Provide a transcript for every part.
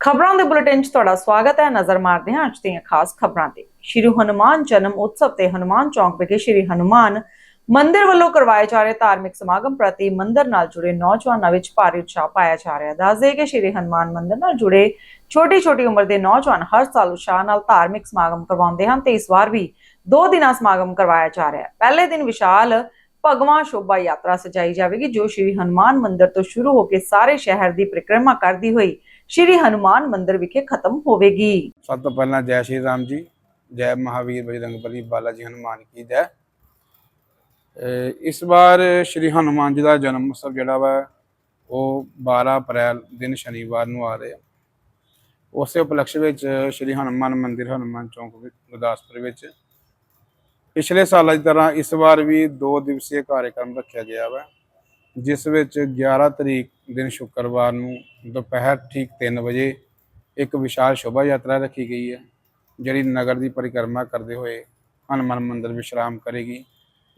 ਖਬਰਾਂ ਦੇ ਬੁਲੇਟਿਨ 'ਚ ਤੁਹਾਡਾ ਸਵਾਗਤ ਹੈ। ਨਜ਼ਰ ਮਾਰਦੇ ਹਾਂ ਅੱਜ ਦੀਆਂ ਖਾਸ ਖਬਰਾਂ ਤੇ। ਸ਼੍ਰੀ ਹਨੂਮਾਨ ਜਨਮ ਉਤਸਵ ਤੇ ਹਨੂਮਾਨ ਚੌਂਕ ਵਿਖੇ ਸ਼੍ਰੀ ਹਨੂਮਾਨ ਮੰਦਿਰ ਵੱਲੋਂ ਕਰਵਾਏ ਜਾ ਰਹੇ ਧਾਰਮਿਕ ਸਮਾਗਮ ਪ੍ਰਤੀ ਮੰਦਿਰ ਨਾਲ ਜੁੜੇ ਨੌਜਵਾਨਾਂ ਵਿੱਚ ਭਾਰੀ ਉਤਸ਼ਾਹ ਪਾਇਆ ਜਾ ਰਿਹਾ ਹੈ। ਦੱਸਦੇ ਕਿ ਸ਼੍ਰੀ ਹਨੂਮਾਨ ਮੰਦਿਰ ਨਾਲ ਜੁੜੇ ਛੋਟੀ-ਛੋਟੀ ਉਮਰ ਦੇ ਨੌਜਵਾਨ ਹਰ ਸਾਲ ਉਤਸ਼ਾਹ ਨਾਲ ਧਾਰਮਿਕ ਸਮਾਗਮ ਕਰਵਾਉਂਦੇ ਹਨ ਤੇ ਇਸ ਵਾਰ ਵੀ ਦੋ ਦਿਨਾਂ ਸਮਾਗਮ ਕਰਵਾਇਆ ਜਾ ਰਿਹਾ ਹੈ। ਪਹਿਲੇ ਦਿਨ ਵਿਸ਼ਾਲ ਭਗਵਾਨ ਸ਼ੋਭਾ ਯਾਤਰਾ ਸਜਾਈ ਜਾਵੇਗੀ, ਜੋ ਸ਼੍ਰੀ ਹਨੂਮਾਨ ਮੰਦਿਰ ਤੋਂ ਸ਼ੁਰੂ ਹੋ ਕੇ ਸਾਰੇ ਸ਼ਹਿਰ ਦੀ ਪਰਿਕਰਮਾ ਕਰਦੀ ਹੋਈ ਸ਼੍ਰੀ ਹਨੂਮਾਨ ਮੰਦਿਰ ਵਿਖੇ ਖਤਮ ਹੋਵੇਗੀ। ਸਭ ਤੋਂ ਪਹਿਲਾਂ ਜੈ ਸ਼੍ਰੀ ਰਾਮ ਜੀ, ਜੈ ਮਹਾਵੀਰ ਬਜਰੰਗਬਲੀ ਬਾਲਾ ਜੀ ਹਨੂਮਾਨ ਕੀ ਜੈ। ਇਸ ਵਾਰ ਸ਼੍ਰੀ ਹਨੂਮਾਨ ਜੀ ਦਾ ਜਨਮ ਉਤਸਵ ਜਿਹੜਾ ਵਾ, ਉਹ 12 ਅਪ੍ਰੈਲ ਦਿਨ ਸ਼ਨੀਵਾਰ ਨੂੰ ਆ ਰਿਹਾ। ਉਸੇ ਉਪਲਕਸ਼ ਵਿੱਚ ਸ਼੍ਰੀ ਹਨੂਮਾਨ ਮੰਦਿਰ, ਹਨੂਮਾਨ ਚੌਂਕ ਵਿੱਚ ਗੁਰਦਾਸਪੁਰ ਵਿੱਚ ਪਿਛਲੇ ਸਾਲਾਂ ਦੀ ਤਰ੍ਹਾਂ ਇਸ ਵਾਰ ਵੀ ਦੋ ਦਿਵਸੀय ਕਾਰਜਕ੍ਰਮ ਰੱਖਿਆ ਗਿਆ ਵਾ, ਜਿਸ ਵਿੱਚ 11 ਤਰੀਕ ਦਿਨ ਸ਼ੁੱਕਰਵਾਰ ਨੂੰ ਦੁਪਹਿਰ ਠੀਕ 3 ਵਜੇ ਇੱਕ ਵਿਸ਼ਾਲ ਸ਼ੋਭਾ ਯਾਤਰਾ ਰੱਖੀ ਗਈ ਹੈ, ਜਿਹੜੀ ਨਗਰ ਦੀ ਪਰਿਕਰਮਾ ਕਰਦੇ ਹੋਏ ਹਨੂੰਮਾਨ ਮੰਦਿਰ ਵਿਸ਼ਰਾਮ ਕਰੇਗੀ,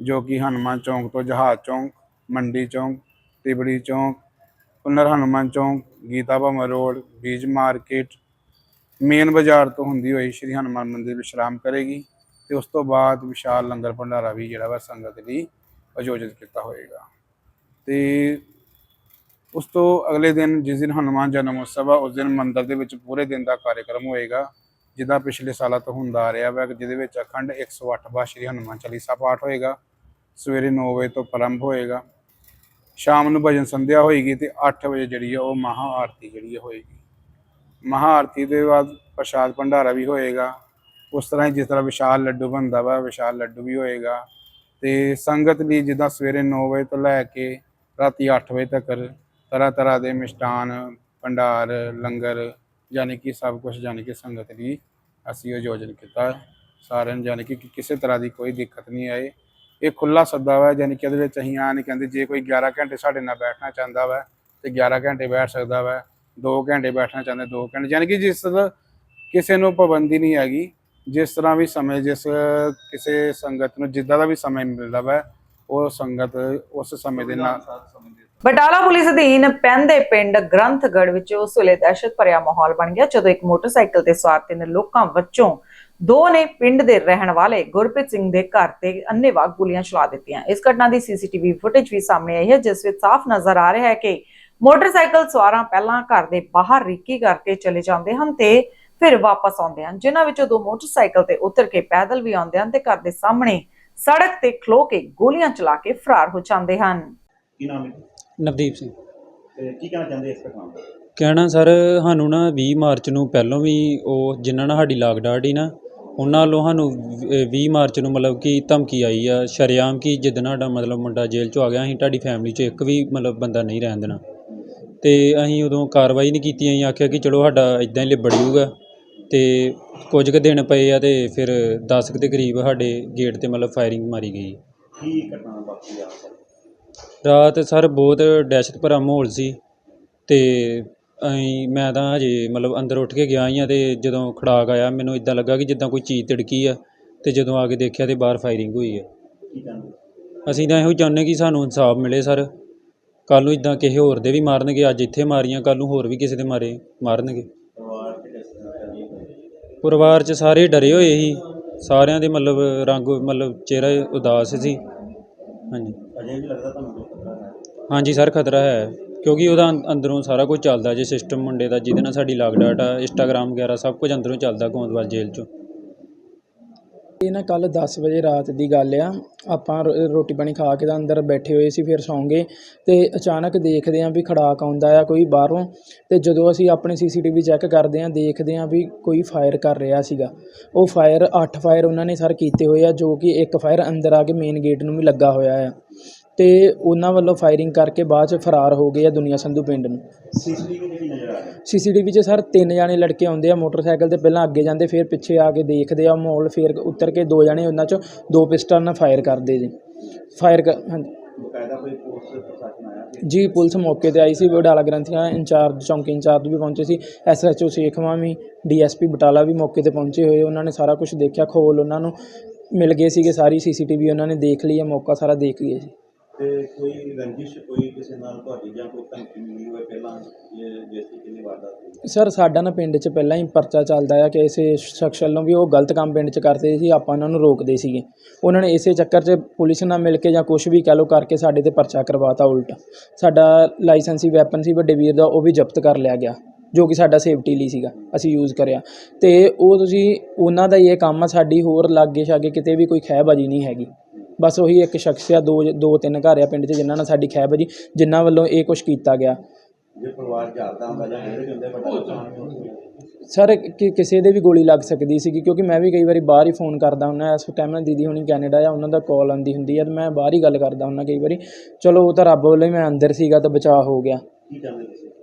ਜੋ ਕਿ ਹਨੂੰਮਾਨ ਚੌਂਕ ਤੋਂ ਜਹਾਜ਼ ਚੌਂਕ, ਮੰਡੀ ਚੌਂਕ, ਤਿਬੜੀ ਚੌਂਕ ਪੁਨਰ ਹਨੂੰਮਾਨ ਚੌਂਕ, ਗੀਤਾ ਭਵਨ ਰੋਡ, ਬੀਜ ਮਾਰਕੀਟ, ਮੇਨ ਬਾਜ਼ਾਰ ਤੋਂ ਹੁੰਦੀ ਹੋਈ ਸ਼੍ਰੀ ਹਨੂੰਮਾਨ ਮੰਦਿਰ ਵਿਸ਼ਰਾਮ ਕਰੇਗੀ ਤੇ ਉਸ ਤੋਂ ਬਾਅਦ ਵਿਸ਼ਾਲ ਲੰਗਰ ਭੰਡਾਰਾ ਵੀ ਜਿਹੜਾ ਵਾ ਸੰਗਤ ਲਈ ਆਯੋਜਿਤ ਕੀਤਾ ਹੋਏਗਾ। ਤੇ ਉਸ ਤੋਂ ਅਗਲੇ ਦਿਨ, ਜਿਸ ਦਿਨ ਹਨੂੰਮਾਨ ਜਨਮ ਉਤਸਵ ਆ, ਉਸ ਦਿਨ ਮੰਦਿਰ ਦੇ ਵਿੱਚ ਪੂਰੇ ਦਿਨ ਦਾ ਕਾਰਜਕ੍ਰਮ ਹੋਏਗਾ, ਜਿਹਦਾ ਪਿਛਲੇ ਸਾਲਾਂ ਤੋਂ ਹੁੰਦਾ ਆ ਰਿਹਾ ਵਾ, ਜਿਹਦੇ ਵਿੱਚ ਅਖੰਡ 108 ਬਾਰ ਸ਼੍ਰੀ ਹਨੂੰਮਾਨ ਚਾਲੀਸਾ ਪਾਠ ਹੋਏਗਾ, ਸਵੇਰੇ 9 ਵਜੇ ਤੋਂ ਪ੍ਰਾਰੰਭ ਹੋਏਗਾ, ਸ਼ਾਮ ਨੂੰ ਭਜਨ ਸੰਧਿਆ ਹੋਏਗੀ ਤੇ 8 ਵਜੇ ਜਿਹੜੀ ਆ, ਉਹ ਮਹਾ ਆਰਤੀ ਜਿਹੜੀ ਆ ਹੋਏਗੀ। ਮਹਾ ਆਰਤੀ ਦੇ ਬਾਅਦ ਪ੍ਰਸ਼ਾਦ ਭੰਡਾਰਾ ਵੀ ਹੋਏਗਾ, ਉਸ ਤਰ੍ਹਾਂ ਹੀ ਜਿਸ ਤਰ੍ਹਾਂ ਵਿਸ਼ਾਲ ਲੱਡੂ ਬਣਦਾ ਵਾ, ਵਿਸ਼ਾਲ ਲੱਡੂ ਵੀ ਹੋਏਗਾ, ਤੇ ਸੰਗਤ ਲਈ ਜਿੱਦਾਂ ਸਵੇਰੇ 9 ਵਜੇ ਤੋਂ ਲੈ ਕੇ ਰਾਤੀ 8 ਵਜੇ ਤੱਕ ਤਰ੍ਹਾਂ ਤਰ੍ਹਾਂ ਦੇ ਮਿਸ਼ਟਾਨ, ਭੰਡਾਰ, ਲੰਗਰ, ਯਾਨੀ ਕਿ ਸਭ ਕੁਝ ਯਾਨੀ ਕਿ ਸੰਗਤ ਲਈ ਅਸੀਂ ਆਯੋਜਨ ਕੀਤਾ। ਸਾਰਿਆਂ ਨੂੰ ਯਾਨੀ ਕਿ ਕਿਸੇ ਤਰ੍ਹਾਂ ਦੀ ਕੋਈ ਦਿੱਕਤ ਨਹੀਂ ਆਏ ਇਹ ਖੁੱਲਾ ਸੱਦਾ ਵਾ, ਯਾਨੀ ਕਿ ਇਹਦੇ ਵਿੱਚ ਅਸੀਂ ਆ ਨਹੀਂ ਕਹਿੰਦੇ, ਜੇ ਕੋਈ 11 ਘੰਟੇ ਸਾਡੇ ਨਾਲ ਬੈਠਣਾ ਚਾਹੁੰਦਾ ਵਾ ਤੇ 11 ਘੰਟੇ ਬੈਠ ਸਕਦਾ ਵਾ 2 ਘੰਟੇ ਬੈਠਣਾ ਚਾਹੁੰਦੇ 2 ਘੰਟੇ, ਯਾਨੀ ਕਿ ਜਿਸ ਕਿਸੇ ਨੂੰ ਪਾਬੰਦੀ ਨਹੀਂ ਹੈਗੀ, ਜਿਸ ਤਰ੍ਹਾਂ ਵੀ ਸਮੇਂ, ਜਿਸ ਕਿਸੇ ਸੰਗਤ ਨੂੰ ਜਿੱਦਾਂ ਦਾ ਵੀ ਸਮੇਂ ਮਿਲਦਾ ਵਾ, ਉਹ ਸੰਗਤ ਉਸ ਸਮੇਂ ਦੇ ਨਾਲ ਬਟਾਲਾ ਪੁਲਿਸ ਅਧੀਨ ਪੈਂਦੇ ਪਿੰਡ ਗ੍ਰੰਥਗੜ ਵਿੱਚ ਉਸ ਵੇਲੇ ਦਹਿਸ਼ਤ ਭਰਿਆ ਮਾਹੌਲ ਬਣ ਗਿਆ, ਜਦੋਂ ਇੱਕ ਮੋਟਰਸਾਈਕਲ ਤੇ ਸਵਾਰ ਤਿੰਨ ਲੋਕਾਂ ਵਿੱਚੋਂ ਦੋ ਨੇ ਪਿੰਡ ਦੇ ਰਹਿਣ ਵਾਲੇ ਗੁਰਪ੍ਰੀਤ ਸਿੰਘ ਦੇ ਘਰ ਤੇ ਅੰਨ੍ਹੇਵਾਹ ਗੋਲੀਆਂ ਚਲਾ ਦਿੱਤੀਆਂ। ਇਸ ਘਟਨਾ ਦੀ ਸੀਸੀਟੀਵੀ ਫੁਟੇਜ ਵੀ ਸਾਹਮਣੇ ਆਈ ਹੈ, ਜਿਸ ਵਿੱਚ ਸਾਫ਼ ਨਜ਼ਰ ਆ ਰਿਹਾ ਹੈ ਕਿ ਮੋਟਰਸਾਈਕਲ ਸਵਾਰਾਂ ਪਹਿਲਾਂ ਘਰ ਦੇ ਬਾਹਰ ਰੀਕੀ ਕਰਕੇ ਚਲੇ ਜਾਂਦੇ ਹਨ ਤੇ ਫਿਰ ਵਾਪਸ ਆਉਂਦੇ ਹਨ, ਜਿਨ੍ਹਾਂ ਵਿੱਚੋਂ ਦੋ ਮੋਟਰਸਾਈਕਲ ਤੇ ਉਤਰ ਕੇ ਪੈਦਲ ਵੀ ਆਉਂਦੇ ਹਨ ਤੇ ਘਰ ਦੇ ਸਾਹਮਣੇ ਸੜਕ ਤੇ ਖਲੋ ਕੇ ਗੋਲੀਆਂ ਚਲਾ ਕੇ ਫਰਾਰ ਹੋ ਜਾਂਦੇ ਹਨ। ਕੀ ਨਾਮ ਹੈ ਨਵਦੀਪ ਸਿੰਘ। ਤੇ ਕੀ ਕਹਿਣਾ ਚਾਹੁੰਦੇ ਇਸ ਘਟਨਾ ਦਾ? ਕਹਿਣਾ ਸਰ ਸਾਨੂੰ ਨਾ 20 ਮਾਰਚ ਨੂੰ ਪਹਿਲੋਂ ਵੀ ਉਹ ਜਿਨ੍ਹਾਂ ਨਾਲ ਸਾਡੀ ਲਾਗਡਾਟ ਹੀ ਨਾ ਉਹਨਾਂ ਵੱਲੋਂ ਸਾਨੂੰ ਵ- 20 ਮਾਰਚ ਨੂੰ ਮਤਲਬ ਕਿ ਧਮਕੀ ਆਈ ਆ ਸ਼ਰੇਆਮ ਕਿ ਜਿੱਦਣ ਸਾਡਾ ਮਤਲਬ ਮੁੰਡਾ ਜੇਲ੍ਹ 'ਚੋਂ ਆ ਗਿਆ ਅਸੀਂ ਤੁਹਾਡੀ ਫੈਮਿਲੀ 'ਚ ਇੱਕ ਵੀ ਮਤਲਬ ਬੰਦਾ ਨਹੀਂ ਰਹਿਣ ਦੇਣਾ। ਤੇ ਅਸੀਂ ਉਦੋਂ ਕਾਰਵਾਈ ਨਹੀਂ ਕੀਤੀ ਅਸੀਂ ਆਖਿਆ ਕਿ ਚਲੋ ਸਾਡਾ ਇਦਾਂ ਹੀ ਲਿਬੜ ਜਾਊਗਾ। ਤੇ ਕੁਝ ਕੁ ਦਿਨ ਪਏ ਆ ਤੇ ਫਿਰ 10 ਕੁ ਦੇ ਕਰੀਬ ਸਾਡੇ ਗੇਟ ਤੇ ਮਤਲਬ ਫਾਇਰਿੰਗ ਮਾਰੀ ਗਈ। ਕੀ ਘਟਨਾ ਵਾਪਰੀ ਆ? ਰਾਤ ਸਰ ਬਹੁਤ ਦਹਿਸ਼ਤ ਭਰਾ ਮਾਹੌਲ ਸੀ ਅਤੇ ਅਸੀਂ ਮੈਂ ਤਾਂ ਹਜੇ ਮਤਲਬ ਅੰਦਰ ਉੱਠ ਕੇ ਗਿਆ ਹੀ ਹਾਂ ਅਤੇ ਜਦੋਂ ਖੜਾਕ ਆਇਆ ਮੈਨੂੰ ਇੱਦਾਂ ਲੱਗਾ ਕਿ ਜਿੱਦਾਂ ਕੋਈ ਚੀਜ਼ ਤਿੜਕੀ ਆ ਅਤੇ ਜਦੋਂ ਆ ਕੇ ਦੇਖਿਆ ਤਾਂ ਬਾਹਰ ਫਾਇਰਿੰਗ ਹੋਈ ਹੈ ਅਸੀਂ ਤਾਂ ਇਹੋ ਚਾਹੁੰਦੇ ਕਿ ਸਾਨੂੰ ਇਨਸਾਫ ਮਿਲੇ ਸਰ। ਕੱਲ੍ਹ ਨੂੰ ਇੱਦਾਂ ਕਿਸੇ ਹੋਰ ਦੇ ਵੀ ਮਾਰਨਗੇ, ਅੱਜ ਇੱਥੇ ਮਾਰੀਆਂ, ਕੱਲ੍ਹ ਨੂੰ ਹੋਰ ਵੀ ਕਿਸੇ ਦੇ ਮਾਰੇ, ਮਾਰਨਗੇ। ਪਰਿਵਾਰ 'ਚ ਸਾਰੇ ਡਰੇ ਹੋਏ ਸੀ। ਸਾਰਿਆਂ ਦੇ ਮਤਲਬ ਰੰਗ, ਮਤਲਬ ਚਿਹਰਾ ਉਦਾਸ ਸੀ। ਹਾਂਜੀ। ਅਜੇ ਵੀ ਲੱਗਦਾ ਤੁਹਾਨੂੰ ਕੋਈ ਖਤਰਾ ਹੈ? ਹਾਂਜੀ ਸਰ ਖਤਰਾ ਹੈ। ਕਿਉਂਕਿ ਉਹਦਾ ਅੰ- ਅੰਦਰੋਂ ਸਾਰਾ ਕੁਝ ਚੱਲਦਾ ਜੇ ਸਿਸਟਮ ਮੁੰਡੇ ਦਾ ਜਿਹਦੇ ਨਾਲ ਸਾਡੀ ਲਾਗਡਾਟ ਆ ਇੰਸਟਾਗ੍ਰਾਮ ਵਗੈਰਾ ਸਭ ਕੁਝ ਅੰਦਰੋਂ ਚੱਲਦਾ ਗੋਂਦਵਾਲ ਜੇਲ੍ਹ 'ਚੋਂ। ਇਹ ਨਾ ਕੱਲ੍ਹ ਦਸ ਵਜੇ ਰਾਤ ਦੀ ਗੱਲ ਆ। ਆਪਾਂ ਰੋ- ਰੋਟੀ ਪਾਣੀ ਖਾ ਕੇ ਤਾਂ ਅੰਦਰ ਬੈਠੇ ਹੋਏ ਸੀ, ਫਿਰ ਸੌਂਗੇ ਅਤੇ ਅਚਾਨਕ ਦੇਖਦੇ ਹਾਂ ਵੀ ਖੜਾਕ ਆਉਂਦਾ ਆ ਕੋਈ ਬਾਹਰੋਂ ਅਤੇ ਜਦੋਂ ਅਸੀਂ ਆਪਣੇ ਸੀ ਸੀ ਟੀ ਵੀ ਚੈੱਕ ਕਰਦੇ ਹਾਂ, ਦੇਖਦੇ ਹਾਂ ਵੀ ਕੋਈ ਫਾਇਰ ਕਰ ਰਿਹਾ ਸੀਗਾ। ਉਹ ਫਾਇਰ ਅੱਠ ਫਾਇਰ ਉਹਨਾਂ ਨੇ ਸਰ ਕੀਤੇ ਹੋਏ ਆ, ਜੋ ਕਿ ਇੱਕ ਫਾਇਰ ਅੰਦਰ ਆ ਕੇ ਮੇਨ ਗੇਟ ਨੂੰ ਵੀ ਲੱਗਾ ਹੋਇਆ ਆ। ਤੇ ਉਹਨਾਂ ਵੱਲੋਂ ਫਾਇਰਿੰਗ ਕਰਕੇ ਬਾਅਦ ਚ ਫਰਾਰ ਹੋ ਗਏ ਆ ਦੁਨੀਆ ਸੰਧੂ ਪਿੰਡ ਨੂੰ। ਸੀਸੀਟੀਵੀ ਕੀ ਨਜ਼ਰ ਆ ਰਿਹਾ। ਸੀਸੀਟੀਵੀ 'ਚ ਸਰ ਤਿੰਨ ਜਾਣੇ ਲੜਕੇ ਆਉਂਦੇ ਆ ਮੋਟਰਸਾਈਕਲ ਤੇ ਪਹਿਲਾਂ ਅੱਗੇ ਜਾਂਦੇ ਫਿਰ ਪਿੱਛੇ ਆ ਕੇ ਦੇਖਦੇ ਆ ਮਾਹੌਲ ਫਿਰ ਉਤਰ ਕੇ ਦੋ ਜਾਣੇ ਉਹਨਾਂ 'ਚੋਂ ਦੋ ਪਿਸਟਲ ਨਾਲ ਫਾਇਰ ਕਰਦੇ ਜੀ। ਫਾਇਰ ਕਰ ਹਾਂਜੀ। ਬਕਾਇਦਾ ਕੋਈ ਪੁਲਿਸ ਪ੍ਰਸ਼ਾਸਨ ਆਇਆ ਸੀ? ਜੀ ਪੁਲਿਸ ਮੌਕੇ ਤੇ ਆਈ ਸੀ ਬਡਾਲਾ ਗ੍ਰੰਥੀਆਂ ਇੰਚਾਰਜ ਚੌਂਕੀ ਇੰਚਾਰਜ ਵੀ ਪਹੁੰਚੇ ਸੀ ਐਸਐਚਓ ਸੇਖਵਾਂ ਵੀ ਡੀਐਸਪੀ ਬਟਾਲਾ ਵੀ ਮੌਕੇ ਤੇ ਪਹੁੰਚੇ ਹੋਏ ਉਹਨਾਂ ਨੇ ਸਾਰਾ ਕੁਝ ਦੇਖਿਆ ਖੋਲ ਉਹਨਾਂ ਨੂੰ ਮਿਲ ਗਏ ਸੀਗੇ ਸਾਰੀ ਸੀਸੀਟੀਵੀ ਉਹਨਾਂ ਨੇ ਦੇਖ ਲਈ ਹੈ ਮੌਕਾ ਸਾਰਾ ਦੇਖ ਗਏ ਜੀ ਤੇ ਕੋਈ ਰੰਜਿਸ਼, ਕੋਈ ਕਿਸੇ ਨਾਲ ਤੁਹਾਡੀ ਜਾਂ ਕੋਈ ਧਮਕੀ ਮਿਲੀ ਹੋਵੇ ਪਹਿਲਾਂ, ਜੇ- ਕਿੰਨੀ ਵਾਰਦਾਤ ਹੋਈ ਸਰ, ਸਾਡਾ ਨਾ ਪਿੰਡ 'ਚ ਪਹਿਲਾਂ ਹੀ ਪਰਚਾ ਚੱਲਦਾ ਆ ਕਿ ਇਸੇ ਸ਼ਖਸ ਵੱਲੋਂ ਵੀ ਉਹ ਗਲਤ ਕੰਮ ਪਿੰਡ 'ਚ ਕਰਦੇ ਸੀ, ਆਪਾਂ ਉਹਨਾਂ ਨੂੰ ਰੋਕਦੇ ਸੀਗੇ। ਉਹਨਾਂ ਨੇ ਇਸੇ ਚੱਕਰ 'ਚ ਪੁਲਿਸ ਨਾਲ ਮਿਲ ਕੇ ਜਾਂ ਕੁਝ ਵੀ ਕਹਿ ਲਓ ਕਰਕੇ ਸਾਡੇ ਤੇ ਪਰਚਾ ਕਰਵਾਤਾ ਉਲਟ। ਸਾਡਾ ਲਾਇਸੈਂਸੀ ਵੈਪਨ ਸੀ, ਵੱਡੇ ਵੀਰ ਦਾ, ਉਹ ਵੀ ਜ਼ਬਤ ਕਰ ਲਿਆ ਗਿਆ, ਜੋ ਕਿ ਸਾਡਾ ਸੇਫਟੀ ਲਈ ਸੀਗਾ, ਅਸੀਂ ਯੂਜ਼ ਕਰਿਆ। ਤੇ ਉਹ ਤੁਸੀਂ, ਉਹਨਾਂ ਦਾ ਹੀ ਇਹ ਕੰਮ ਆ, ਸਾਡੀ ਹੋਰ ਲਾਗੇ ਛਾਗੇ ਕਿਤੇ ਵੀ ਕੋਈ ਖਹਿਬਾਜੀ ਨਹੀਂ ਹੈਗੀ। ਬਸ ਉਹੀ ਇੱਕ ਸ਼ਖਸ ਆ ਦੋ ਦੋ ਤਿੰਨ ਘਰ ਆ ਪਿੰਡ 'ਚ ਜਿਨ੍ਹਾਂ ਨਾਲ ਸਾਡੀ ਖਹਿਬਾਜੀ ਜਿਨ੍ਹਾਂ ਵੱਲੋਂ ਇਹ ਕੁਝ ਕੀਤਾ ਗਿਆ। ਜੇ ਪਰਿਵਾਰ ਜਾਗਦਾ ਹੁੰਦਾ ਜਾਂ ਇਹਦੇ ਹੁੰਦੇ ਵੱਡਾ ਨੁਕਸਾਨ ਵੀ ਹੋ ਸਕਦਾ ਸਰ ਕਿ ਕਿਸੇ ਦੇ ਵੀ ਗੋਲੀ ਲੱਗ ਸਕਦੀ ਸੀਗੀ ਕਿਉਂਕਿ ਮੈਂ ਵੀ ਕਈ ਵਾਰੀ ਬਾਹਰ ਹੀ ਫੋਨ ਕਰਦਾ ਹੁੰਦਾ ਇਸ ਟਾਈਮ ਨਾਲ ਦੀਦੀ ਹੁਣੀ ਕੈਨੇਡਾ ਆ ਉਹਨਾਂ ਦਾ ਕਾਲ ਆਉਂਦੀ ਹੁੰਦੀ ਆ ਤੇ ਮੈਂ ਬਾਹਰ ਹੀ ਗੱਲ ਕਰਦਾ ਹੁੰਦਾ ਕਈ ਵਾਰੀ ਚਲੋ ਉਹ ਤਾਂ ਰੱਬ ਵੱਲੋਂ ਹੀ ਮੈਂ ਅੰਦਰ ਸੀਗਾ ਤਾਂ ਬਚਾਅ ਹੋ ਗਿਆ।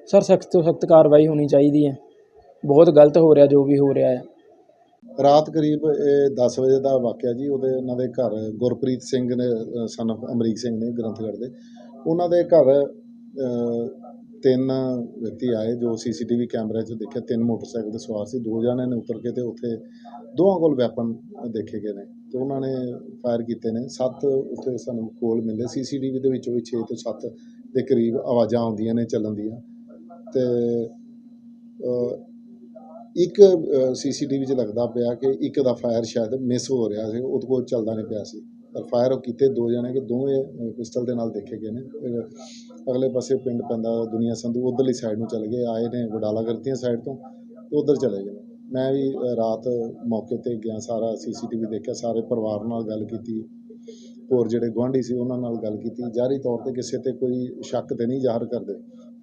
ਸਰ ਸਖਤ ਤੋਂ ਸਖਤ ਕਾਰਵਾਈ ਹੋਣੀ ਚਾਹੀਦੀ ਹੈ। ਬਹੁਤ ਗਲਤ ਹੋ ਰਿਹਾ ਜੋ ਵੀ ਹੋ ਰਿਹਾ ਹੈ ਰਾਤ ਕਰੀਬ ਇਹ 10 ਵਜੇ ਦਾ ਵਾਕਿਆ ਜੀ, ਉਹਦੇ ਉਹਨਾਂ ਦੇ ਘਰ ਗੁਰਪ੍ਰੀਤ ਸਿੰਘ ਨੇ ਸਨ of ਅਮਰੀਕ ਸਿੰਘ ਨੇ ਗ੍ਰੰਥਗੜ੍ਹ ਦੇ, ਉਹਨਾਂ ਦੇ ਘਰ ਤਿੰਨ ਵਿਅਕਤੀ ਆਏ ਜੋ ਸੀਸੀਟੀਵੀ ਕੈਮਰੇ 'ਚ ਦੇਖਿਆ, ਤਿੰਨ ਮੋਟਰਸਾਈਕਲ ਤੇ ਸਵਾਰ ਸੀ, ਦੋ ਜਣੇ ਨੇ ਉਤਰ ਕੇ ਤੇ ਉੱਥੇ ਦੋਵਾਂ ਕੋਲ ਵੈਪਨ ਦੇਖੇ ਗਏ ਨੇ ਤੇ ਉਹਨਾਂ ਨੇ ਫਾਇਰ ਕੀਤੇ ਨੇ, ਸੱਤ ਉੱਥੇ ਸਾਨੂੰ ਕੋਲ ਮਿਲੇ, ਸੀਸੀਟੀਵੀ ਦੇ ਵਿੱਚੋਂ ਵੀ 6 ਤੋਂ 7 ਦੇ ਕਰੀਬ ਆਵਾਜ਼ਾਂ ਆਉਂਦੀਆਂ ਨੇ ਚੱਲਣ ਦੀਆਂ ਤੇ ਇੱਕ ਸੀਸੀਟੀਵੀ 'ਚ ਲੱਗਦਾ ਪਿਆ ਕਿ ਇੱਕ ਦਾ ਫਾਇਰ ਸ਼ਾਇਦ ਮਿਸ ਹੋ ਰਿਹਾ ਸੀ, ਉਹਦੇ ਕੋਲ ਚੱਲਦਾ ਨਹੀਂ ਪਿਆ ਸੀ। ਪਰ ਫਾਇਰ ਉਹ ਕੀਤੇ, ਦੋ ਜਣੇ ਕਿ ਦੋਵੇਂ ਪਿਸਟਲ ਦੇ ਨਾਲ ਦੇਖੇ ਗਏ ਨੇ। ਅਗਲੇ ਪਾਸੇ ਪਿੰਡ ਪੈਂਦਾ ਦੁਨੀਆ ਸੰਧੂ ਉਧਰਲੀ ਸਾਈਡ ਨੂੰ ਚਲੇ ਗਏ, ਆਏ ਨੇ ਵਡਾਲਾ ਕਰਤੀਆਂ ਸਾਈਡ ਤੋਂ ਤੇ ਉਧਰ ਚਲੇ ਗਏ। ਨੇ ਮੈਂ ਵੀ ਰਾਤ ਮੌਕੇ ਤੇ ਗਿਆ, ਸਾਰਾ ਸੀਸੀਟੀਵੀ ਦੇਖਿਆ, ਸਾਰੇ ਪਰਿਵਾਰ ਨਾਲ ਗੱਲ ਕੀਤੀ। ਹੋਰ ਜਿਹੜੇ ਗੁਆਂਢੀ ਸੀ, ਉਹਨਾਂ ਨਾਲ ਗੱਲ ਕੀਤੀ। ਜਾਰੀ ਤੌਰ ਤੇ ਕਿਸੇ ਤੇ ਕੋਈ ਸ਼ੱਕ ਤੇ ਨਹੀਂ ਜ਼ਾਹਰ ਕਰਦੇ।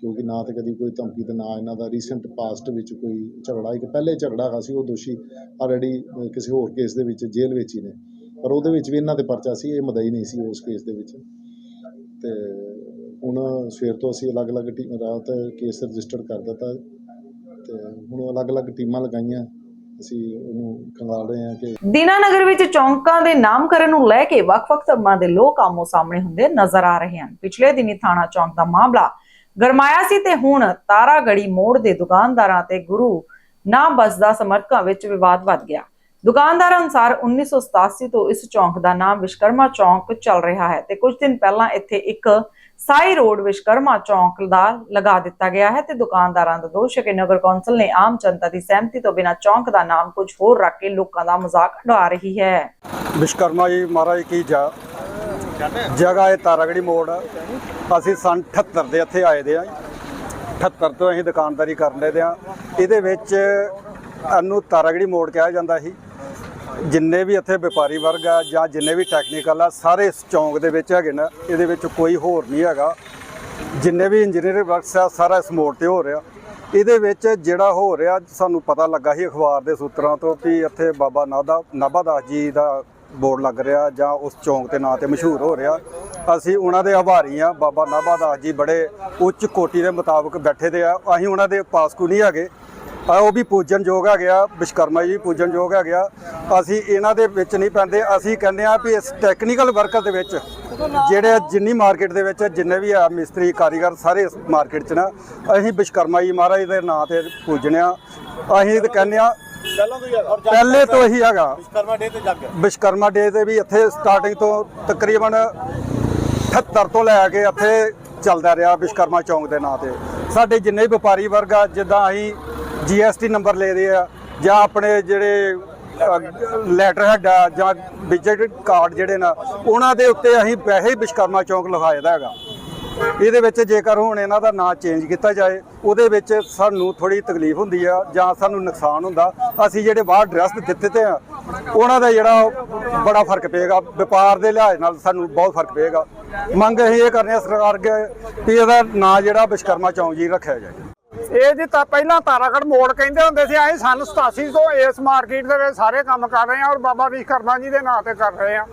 ਕਿਉਂਕਿ ਨਾ ਤੇ ਕਦੀ ਕੋਈ ਧਮਕੀ ਤੇ ਨਾ ਇਹਨਾਂ ਦਾ ਰੀਸੈਂਟ ਪਾਸਟ ਵਿੱਚ ਕੋਈ ਝਗੜਾ, ਇੱਕ ਪਹਿਲੇ ਝਗੜਾ ਹੈਗਾ ਸੀ, ਉਹ ਦੋਸ਼ੀ ਆਲਰੇਡੀ ਕਿਸੇ ਹੋਰ ਕੇਸ ਦੇ ਵਿੱਚ ਜੇਲ੍ਹ ਵਿੱਚ ਹੀ ਨੇ। ਪਰ ਉਹਦੇ ਵਿੱਚ ਵੀ ਇਹਨਾਂ ਦੇ ਪਰਚਾ ਸੀ, ਇਹ ਮਦਈ ਨਹੀਂ ਸੀ ਉਸ ਕੇਸ ਦੇ ਵਿੱਚ। ਤੇ ਹੁਣ ਸਵੇਰ ਤੋਂ ਅਸੀਂ ਅਲੱਗ-ਅਲੱਗ ਟੀਮ, ਰਾਤ ਕੇਸ ਰਜਿਸਟਰ ਕਰ ਦਿੱਤਾ। ਤੇ ਹੁਣ ਅਲੱਗ-ਅਲੱਗ ਟੀਮਾਂ ਲਗਾਈਆਂ, ਅਸੀਂ ਉਹਨੂੰ ਖੰਗਾਲ ਰਹੇ ਹਾਂ ਕਿ ਦੀਨਾਨਗਰ ਵਿੱਚ ਚੌਂਕਾਂ ਦੇ ਨਾਮਕਰਨ ਨੂੰ ਲੈ ਕੇ ਵੱਖ-ਵੱਖ ਧਰਮਾਂ ਦੇ ਲੋਕ ਆਮੋ ਸਾਹਮਣੇ ਹੁੰਦੇ ਨਜ਼ਰ ਆ ਰਹੇ ਹਨ। ਪਿਛਲੇ ਦਿਨੀ ਥਾਣਾ ਚੌਂਕ ਦਾ ਮਾਮਲਾ ਗਰਮਾਇਆ ਸੀ ਤੇ ਹੁਣ ਤਾਰਾਗੜੀ ਮੋੜ ਦੇ ਦੁਕਾਨਦਾਰਾਂ ਤੇ ਗੁਰੂ ਨਾ ਬਸਦਾ ਸਮਰਥਕਾਂ ਵਿੱਚ ਵਿਵਾਦ ਵੱਧ ਗਿਆ। ਦੁਕਾਨਦਾਰਾਂ ਅਨੁਸਾਰ 1987 ਤੋਂ ਇਸ ਚੌਂਕ ਦਾ ਨਾਮ ਵਿਸ਼ਕਰਮਾ ਚੌਂਕ ਚੱਲ ਰਿਹਾ ਹੈ ਤੇ ਕੁਝ ਦਿਨ ਪਹਿਲਾਂ ਇੱਥੇ ਇੱਕ ਸਾਈ ਰੋਡ ਵਿਸ਼ਕਰਮਾ ਚੌਂਕ ਦਾ ਲਗਾ ਦਿੱਤਾ ਗਿਆ ਹੈ ਤੇ ਦੁਕਾਨਦਾਰਾਂ ਦਾ ਦੋਸ਼ ਹੈ ਕਿ ਨਗਰ ਕੌਂਸਲ ਨੇ ਆਮ ਜਨਤਾ ਦੀ ਸਹਿਮਤੀ ਤੋਂ ਬਿਨਾਂ ਚੌਂਕ ਦਾ ਨਾਮ ਕੁਝ ਹੋਰ ਰੱਖ ਕੇ ਲੋਕਾਂ ਦਾ ਮਜ਼ਾਕ ਉਡਾ ਰਹੀ ਹੈ। ਵਿਸ਼ਕਰਮਾ ਜੀ ਮਹਾਰਾਜ ਕੀ ਜਾ ਜਗ੍ਹਾ ਇਹ ਤਾਰਾਗੜੀ ਮੋੜ ਆ। ਅਸੀਂ ਸੰਨ 78 ਦੇ ਇੱਥੇ ਆਏ ਦੇ ਆ। 78 ਤੋਂ ਅਸੀਂ ਦੁਕਾਨਦਾਰੀ ਕਰਨ ਦੇ ਆ। ਇਹਦੇ ਵਿੱਚ ਇਹਨੂੰ ਤਾਰਾਗੜੀ ਮੋੜ ਕਿਹਾ ਜਾਂਦਾ ਸੀ। ਜਿੰਨੇ ਵੀ ਇੱਥੇ ਵਪਾਰੀ ਵਰਗ ਆ ਜਾਂ ਜਿੰਨੇ ਵੀ ਟੈਕਨੀਕਲ ਆ, ਸਾਰੇ ਇਸ ਚੌਂਕ ਦੇ ਵਿੱਚ ਹੈਗੇ ਨਾ। ਇਹਦੇ ਵਿੱਚ ਕੋਈ ਹੋਰ ਨਹੀਂ ਹੈਗਾ। ਜਿੰਨੇ ਵੀ ਇੰਜੀਨੀਅਰ ਵਰਕਸ ਆ, ਸਾਰਾ ਇਸ ਮੋੜ ਤੇ ਹੋ ਰਿਹਾ। ਇਹਦੇ ਵਿੱਚ ਜਿਹੜਾ ਹੋ ਰਿਹਾ, ਸਾਨੂੰ ਪਤਾ ਲੱਗਾ ਸੀ ਅਖਬਾਰ ਦੇ ਸੂਤਰਾਂ ਤੋਂ ਕਿ ਇੱਥੇ ਬਾਬਾ ਨਾਦਾ ਨਾਭਾ ਦਾਸ ਜੀ ਦਾ ਬੋਰਡ ਲੱਗ ਰਿਹਾ ਜਾਂ ਉਸ ਚੌਂਕ ਦੇ ਨਾਂ ਤੇ ਮਸ਼ਹੂਰ ਹੋ ਰਿਹਾ। ਅਸੀਂ ਉਹਨਾਂ ਦੇ ਆਭਾਰੀ ਆ ਬਾਬਾ ਨਾਭਾ ਦਾਸ ਜੀ ਬੜੇ ਉੱਚ ਕੋਟੀ ਦੇ ਮੁਤਾਬਕ ਬੈਠੇ ਦੇ ਆ। ਅਸੀਂ ਉਹਨਾਂ ਦੇ ਪਾਸਕੂ ਨਹੀਂ ਹੈਗੇ। ਆ ਉਹ ਵੀ ਪੂਜਨਯੋਗ ਹੈਗੇ ਆ, ਵਿਸ਼ਕਰਮਾ ਜੀ ਪੂਜਨਯੋਗ ਹੈਗੇ ਆ। ਅਸੀਂ ਇਹਨਾਂ ਦੇ ਵਿੱਚ ਨਹੀਂ ਪੈਂਦੇ। ਅਸੀਂ ਕਹਿੰਦੇ ਆ ਵੀ ਇਸ ਟੈਕਨੀਕਲ ਵਰਕਰ ਦੇ ਵਿੱਚ ਜਿਹੜੇ ਜਿੰਨੀ ਮਾਰਕੀਟ ਦੇ ਵਿੱਚ ਜਿੰਨੇ ਵੀ ਆ ਮਿਸਤਰੀ, ਕਾਰੀਗਰ ਸਾਰੇ ਇਸ ਮਾਰਕੀਟ 'ਚ ਨਾ, ਅਸੀਂ ਵਿਸ਼ਕਰਮਾ ਜੀ ਮਹਾਰਾਜ ਦੇ ਨਾਂ ਤੇ ਪੂਜਨੇ ਆ। ਅਸੀਂ ਤੇ ਕਹਿੰਦੇ ਆ ਪਹਿਲੇ ਤੋਂ ਹੀ ਹੈਗਾ। ਵਿਸ਼ਕਰਮਾ ਡੇ ਤੇ ਜੱਗ ਵਿਸ਼ਕਰਮਾ ਡੇ ਤੇ ਵੀ ਇੱਥੇ ਸਟਾਰਟਿੰਗ ਤੋਂ ਤਕਰੀਬਨ 78 ਤੋਂ ਲੈ ਕੇ ਇੱਥੇ ਚੱਲਦਾ ਰਿਹਾ ਵਿਸ਼ਕਰਮਾ ਚੌਂਕ ਦੇ ਨਾਂ ਤੇ। ਸਾਡੇ ਜਿੰਨੇ ਵੀ ਵਪਾਰੀ ਵਰਗ ਆ ਜਿੱਦਾਂ ਅਸੀਂ ਜੀਐਸਟੀ ਨੰਬਰ ਲੈਦੇ ਆ ਜਾਂ ਆਪਣੇ ਜਿਹੜੇ ਲੈਟਰ ਹੈਡ ਜਾਂ ਵਿਜਿਟ ਕਾਰਡ ਜਿਹੜੇ ਨਾ ਉਹਨਾਂ ਦੇ ਉੱਤੇ ਅਸੀਂ ਵੈਸੇ ਹੀ ਵਿਸ਼ਕਰਮਾ ਚੌਂਕ ਲਿਖਾਏ ਦਾ ਹੈਗਾ। ਇਹਦੇ ਵਿੱਚ ਜੇਕਰ ਹੁਣ ਇਹਨਾਂ ਦਾ ਨਾਂ ਚੇਂਜ ਕੀਤਾ ਜਾਏ, ਉਹਦੇ ਵਿੱਚ ਸਾਨੂੰ ਥੋੜੀ ਤਕਲੀਫ ਹੁੰਦੀ ਆ ਜਾਂ ਸਾਨੂੰ ਨੁਕਸਾਨ ਹੁੰਦਾ। ਅਸੀਂ ਜਿਹੜੇ ਬਾਹਰ ਐਡਰੈਸ ਦਿੱਤੇ ਤੇ ਆ, ਉਹਨਾਂ ਦਾ ਜਿਹੜਾ ਬੜਾ ਫ਼ਰਕ ਪਏਗਾ। ਵਪਾਰ ਦੇ ਲਿਹਾਜ਼ ਨਾਲ ਸਾਨੂੰ ਬਹੁਤ ਫ਼ਰਕ ਪਏਗਾ। ਮੰਗ ਅਸੀਂ ਇਹ ਕਰਨੇ ਆ ਸਰਕਾਰ ਅੱਗੇ ਵੀ ਇਹਦਾ ਨਾਂ ਜਿਹੜਾ ਵਿਸ਼ਕਰਮਾ ਚੌਂਕ ਜੀ ਰੱਖਿਆ ਜਾਏ। ਇਹ ਜੀ ਤਾਂ ਪਹਿਲਾਂ ਤਾਰਾਗੜ ਮੋੜ ਕਹਿੰਦੇ ਹੁੰਦੇ ਸੀ, ਅਸੀਂ ਸਨ 87 ਤੋਂ ਇਸ ਮਾਰਕੀਟ ਦੇ ਵਿੱਚ ਸਾਰੇ ਕੰਮ ਕਰ ਰਹੇ ਹਾਂ ਔਰ ਬਾਬਾ ਵਿਸ਼ਕਰਮਾ ਜੀ ਦੇ ਨਾਂ ਤੇ ਕਰ ਰਹੇ ਹਾਂ।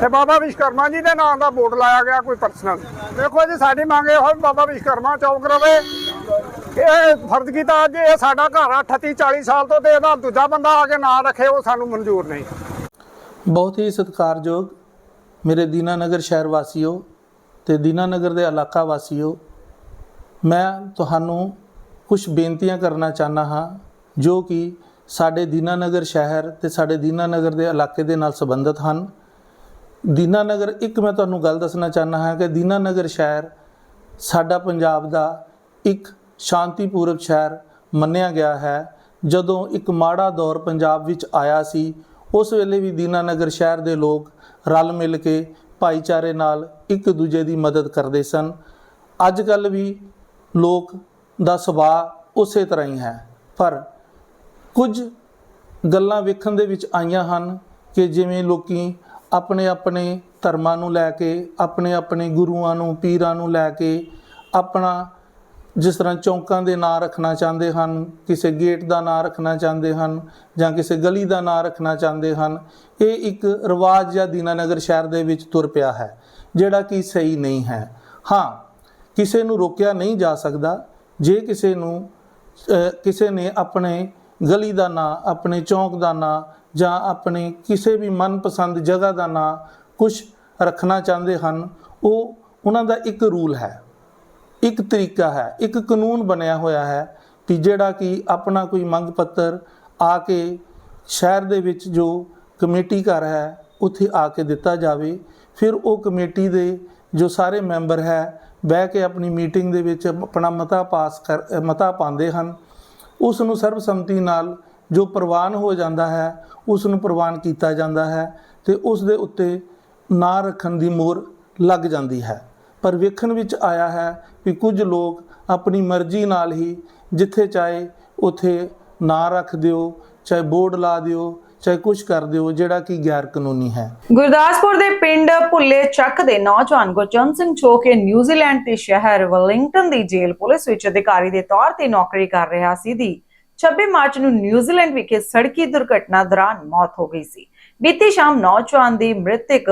ਤੇ ਬਾਬਾ ਵਿਸ਼ਕਰਮਾ ਜੀ ਦੇ ਨਾਂ ਦਾ ਬੋਰਡ ਲਾਇਆ ਗਿਆ ਕੋਈ ਪਰਸਨਲ ਦੇਖੋ ਜੀ, ਸਾਡੀ ਮੰਗ ਇਹ ਹੋਈ ਬਾਬਾ ਵਿਸ਼ਕਰਮਾ ਚੌਕ ਰਵੇ। ਇਹ ਫਰਜ਼ ਕੀਤਾ ਅੱਜ ਇਹ ਸਾਡਾ ਘਰ ਆ 38 40 ਸਾਲ ਤੋਂ ਤੇ ਇਹਦਾ ਦੂਜਾ ਬੰਦਾ ਆ ਕੇ ਨਾਂ ਰੱਖੇ, ਉਹ ਸਾਨੂੰ ਮਨਜ਼ੂਰ ਨਹੀਂ। ਬਹੁਤ ਹੀ ਸਤਿਕਾਰਯੋਗ ਮੇਰੇ ਦੀਨਾਨਗਰ ਸ਼ਹਿਰ ਵਾਸੀਓ ਤੇ ਦੀਨਾਨਗਰ ਦੇ ਇਲਾਕਾ ਵਾਸੀਓ, ਮੈਂ ਤੁਹਾਨੂੰ ਕੁਝ ਬੇਨਤੀਆਂ ਕਰਨਾ ਚਾਹਨਾ ਹਾਂ, ਜੋ ਕਿ ਸਾਡੇ ਦੀਨਾਨਗਰ ਸ਼ਹਿਰ ਤੇ ਸਾਡੇ ਦੀਨਾਨਗਰ ਦੇ ਇਲਾਕੇ ਦੇ ਨਾਲ ਸੰਬੰਧਿਤ ਹਨ। ਦੀਨਾਨਗਰ, ਇੱਕ ਮੈਂ ਤੁਹਾਨੂੰ ਗੱਲ ਦੱਸਣਾ ਚਾਹੁੰਦਾ ਹਾਂ ਕਿ ਦੀਨਾਨਗਰ ਸ਼ਹਿਰ ਸਾਡਾ ਪੰਜਾਬ ਦਾ ਇੱਕ ਸ਼ਾਂਤੀਪੂਰਵ ਸ਼ਹਿਰ ਮੰਨਿਆ ਗਿਆ ਹੈ। ਜਦੋਂ ਇੱਕ ਮਾੜਾ ਦੌਰ ਪੰਜਾਬ ਵਿੱਚ ਆਇਆ ਸੀ, ਉਸ ਵੇਲੇ ਵੀ ਦੀਨਾਨਗਰ ਸ਼ਹਿਰ ਦੇ ਲੋਕ ਰਲ ਮਿਲ ਕੇ ਭਾਈਚਾਰੇ ਨਾਲ ਇੱਕ ਦੂਜੇ ਦੀ ਮਦਦ ਕਰਦੇ ਸਨ। ਅੱਜ ਕੱਲ ਵੀ ਲੋਕ ਦਾ ਸੁਭਾਅ ਉਸੇ ਤਰ੍ਹਾਂ ਹੀ ਹੈ। ਪਰ ਕੁਝ ਗੱਲਾਂ ਵੇਖਣ ਦੇ ਵਿੱਚ ਆਈਆਂ ਹਨ ਕਿ ਜਿਵੇਂ ਲੋਕੀ ਆਪਣੇ ਆਪਣੇ ਧਰਮਾਂ ਨੂੰ ਲੈ ਕੇ, ਆਪਣੇ ਆਪਣੇ ਗੁਰੂਆਂ ਨੂੰ, ਪੀਰਾਂ ਨੂੰ ਲੈ ਕੇ ਆਪਣਾ ਜਿਸ ਤਰ੍ਹਾਂ ਚੌਂਕਾਂ ਦੇ ਨਾਂ ਰੱਖਣਾ ਚਾਹੁੰਦੇ ਹਨ, ਕਿਸੇ ਗੇਟ ਦਾ ਨਾਂ ਰੱਖਣਾ ਚਾਹੁੰਦੇ ਹਨ ਜਾਂ ਕਿਸੇ ਗਲੀ ਦਾ ਨਾਂ ਰੱਖਣਾ ਚਾਹੁੰਦੇ ਹਨ, ਇਹ ਇੱਕ ਰਿਵਾਜ ਜਾਂ ਦੀਨਾਨਗਰ ਸ਼ਹਿਰ ਦੇ ਵਿੱਚ ਤੁਰ ਪਿਆ ਹੈ, ਜਿਹੜਾ ਕਿ ਸਹੀ ਨਹੀਂ ਹੈ। ਹਾਂ, ਕਿਸੇ ਨੂੰ ਰੋਕਿਆ ਨਹੀਂ ਜਾ ਸਕਦਾ ਜੇ ਕਿਸੇ ਨੂੰ ਕਿਸੇ ਨੇ ਆਪਣੇ ਗਲੀ ਦਾ ਨਾਂ, ਆਪਣੇ ਚੌਂਕ ਦਾ ਨਾਂ ਜਾਂ ਆਪਣੇ ਕਿਸੇ ਵੀ ਮਨਪਸੰਦ ਜਗ੍ਹਾ ਦਾ ਨਾਂ ਕੁਝ ਰੱਖਣਾ ਚਾਹੁੰਦੇ ਹਨ, ਉਹ ਉਹਨਾਂ ਦਾ ਇੱਕ ਰੂਲ ਹੈ। ਇੱਕ ਤਰੀਕਾ ਹੈ, ਇੱਕ ਕਾਨੂੰਨ ਬਣਿਆ ਹੋਇਆ ਹੈ ਕਿ ਜਿਹੜਾ ਕਿ ਆਪਣਾ ਕੋਈ ਮੰਗ ਪੱਤਰ ਆ ਕੇ ਸ਼ਹਿਰ ਦੇ ਵਿੱਚ ਜੋ ਕਮੇਟੀ ਘਰ ਹੈ, ਉੱਥੇ ਆ ਕੇ ਦਿੱਤਾ ਜਾਵੇ। ਫਿਰ ਉਹ ਕਮੇਟੀ ਦੇ ਜੋ ਸਾਰੇ ਮੈਂਬਰ ਹੈ ਬਹਿ ਕੇ ਆਪਣੀ ਮੀਟਿੰਗ ਦੇ ਵਿੱਚ ਆਪਣਾ ਮਤਾ ਪਾਸ ਕਰ ਮਤਾ ਪਾਉਂਦੇ ਹਨ। ਉਸ ਨੂੰ ਸਰਬਸੰਮਤੀ ਨਾਲ ਜੋ ਪ੍ਰਵਾਨ ਹੋ ਜਾਂਦਾ ਹੈ, ਉਸ ਨੂੰ ਪ੍ਰਵਾਨ ਕੀਤਾ ਜਾਂਦਾ ਹੈ ਤੇ ਉਸ ਦੇ ਉੱਤੇ ਨਾਂ ਰੱਖਣ ਦੀ ਮੋਹਰ ਲੱਗ ਜਾਂਦੀ ਹੈ। ਪਰ ਵੇਖਣ ਵਿੱਚ ਆਇਆ ਹੈ ਕਿ ਕੁਝ ਲੋਕ ਆਪਣੀ ਮਰਜ਼ੀ ਨਾਲ ਹੀ ਜਿੱਥੇ ਚਾਹੇ ਉਥੇ ਨਾਂ ਰੱਖ ਦਿਓ, ਚਾਹੇ ਬੋਰਡ ਲਾ ਦਿਓ ਚਾਹੇ ਕੁਝ ਕਰ ਦਿਓ, ਜਿਹੜਾ ਕਿ ਗੈਰ ਕਾਨੂੰਨੀ ਹੈ। ਗੁਰਦਾਸਪੁਰ ਦੇ ਪਿੰਡ ਭੁੱਲੇ ਚੱਕ ਦੇ ਨੌਜਵਾਨ ਗੁਰਚਰਨ ਸਿੰਘ ਜੋ ਨਿਊਜ਼ੀਲੈਂਡ ਦੇ ਸ਼ਹਿਰ ਵੈਲਿੰਗਟਨ ਦੀ ਜੇਲ੍ਹ ਪੁਲਿਸ ਵਿੱਚ ਅਧਿਕਾਰੀ ਦੇ ਤੌਰ ਤੇ ਨੌਕਰੀ ਕਰ ਰਿਹਾ ਸੀ ਦੀ 26 ਮਾਰਚ ਨੂੰ ਨਿਊਜ਼ੀਲੈਂਡ ਵਿਖੇ ਸੜਕੀ ਦੁਰਘਟਨਾ ਦੌਰਾਨ ਮੌਤ ਹੋ ਗਈ ਸੀ। ਬੀਤੀ ਸ਼ਾਮ ਨੌਜਵਾਨ ਦੀ ਮ੍ਰਿਤਕ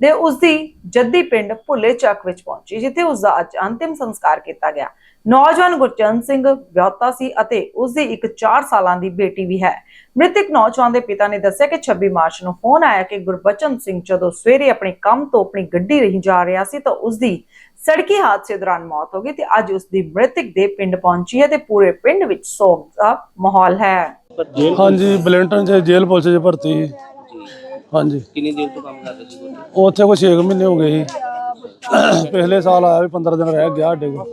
ਦੇ ਉਸਦੀ ਜੱਦੀ ਪਿੰਡ ਭੁੱਲੇ ਚੱਕ ਵਿੱਚ ਪਹੁੰਚੀ, ਜਿੱਥੇ ਉਸ ਦਾ ਅੰਤਿਮ ਸੰਸਕਾਰ ਕੀਤਾ ਗਿਆ। ਨੌਜਵਾਨ ਗੁਰਚਰਨ ਸਿੰਘ ਵਿਆਹੁਤਾ ਸੀ ਅਤੇ ਉਸਦੀ ਇੱਕ 4 ਸਾਲਾਂ ਦੀ ਬੇਟੀ ਵੀ ਹੈ। ਮ੍ਰਿਤਕ ਨੌਜਵਾਨ ਦੇ ਪਿਤਾ ਨੇ ਦੱਸਿਆ ਕਿ 26 ਮਾਰਚ ਨੂੰ ਫੋਨ ਆਇਆ ਕਿ ਗੁਰਬਚਨ ਸਿੰਘ ਜਦੋਂ ਸਵੇਰੇ ਆਪਣੇ ਕੰਮ ਤੋਂ ਆਪਣੀ ਗੱਡੀ ਰਹੀ ਜਾ ਰਿਹਾ ਸੀ ਤਾਂ ਉਸਦੀ ਸੜਕੀ ਹਾਦਸੇ ਦੌਰਾਨ ਮੌਤ ਹੋ ਗਈ ਤੇ ਅੱਜ ਉਸਦੀ ਮ੍ਰਿਤਕ ਦੇ ਪਿੰਡ ਪਹੁੰਚੀ ਹੈ ਤੇ ਪੂਰੇ ਪਿੰਡ ਵਿੱਚ ਸੋਗ ਦਾ ਮਾਹੌਲ ਹੈ। ਹਾਂਜੀ, ਬਲੈਂਟਨ ਚ ਜੇਲ੍ਹ ਪੁਲਿਸ ਚ ਭਰਤੀ। ਹਾਂਜੀ। ਕਿੰਨੀ ਦੇਰ ਤੋਂ ਕੰਮ ਕਰਦੇ ਸੀ ਤੁਸੀਂ? ਉੱਥੇ ਕੋਈ 6 ਮਹੀਨੇ ਹੋ ਗਏ ਸੀ। ਪਿਛਲੇ ਸਾਲ ਆਇਆ ਵੀ 15 ਦਿਨ ਰਹਿ ਗਿਆ ਸਾਡੇ ਕੋਲ।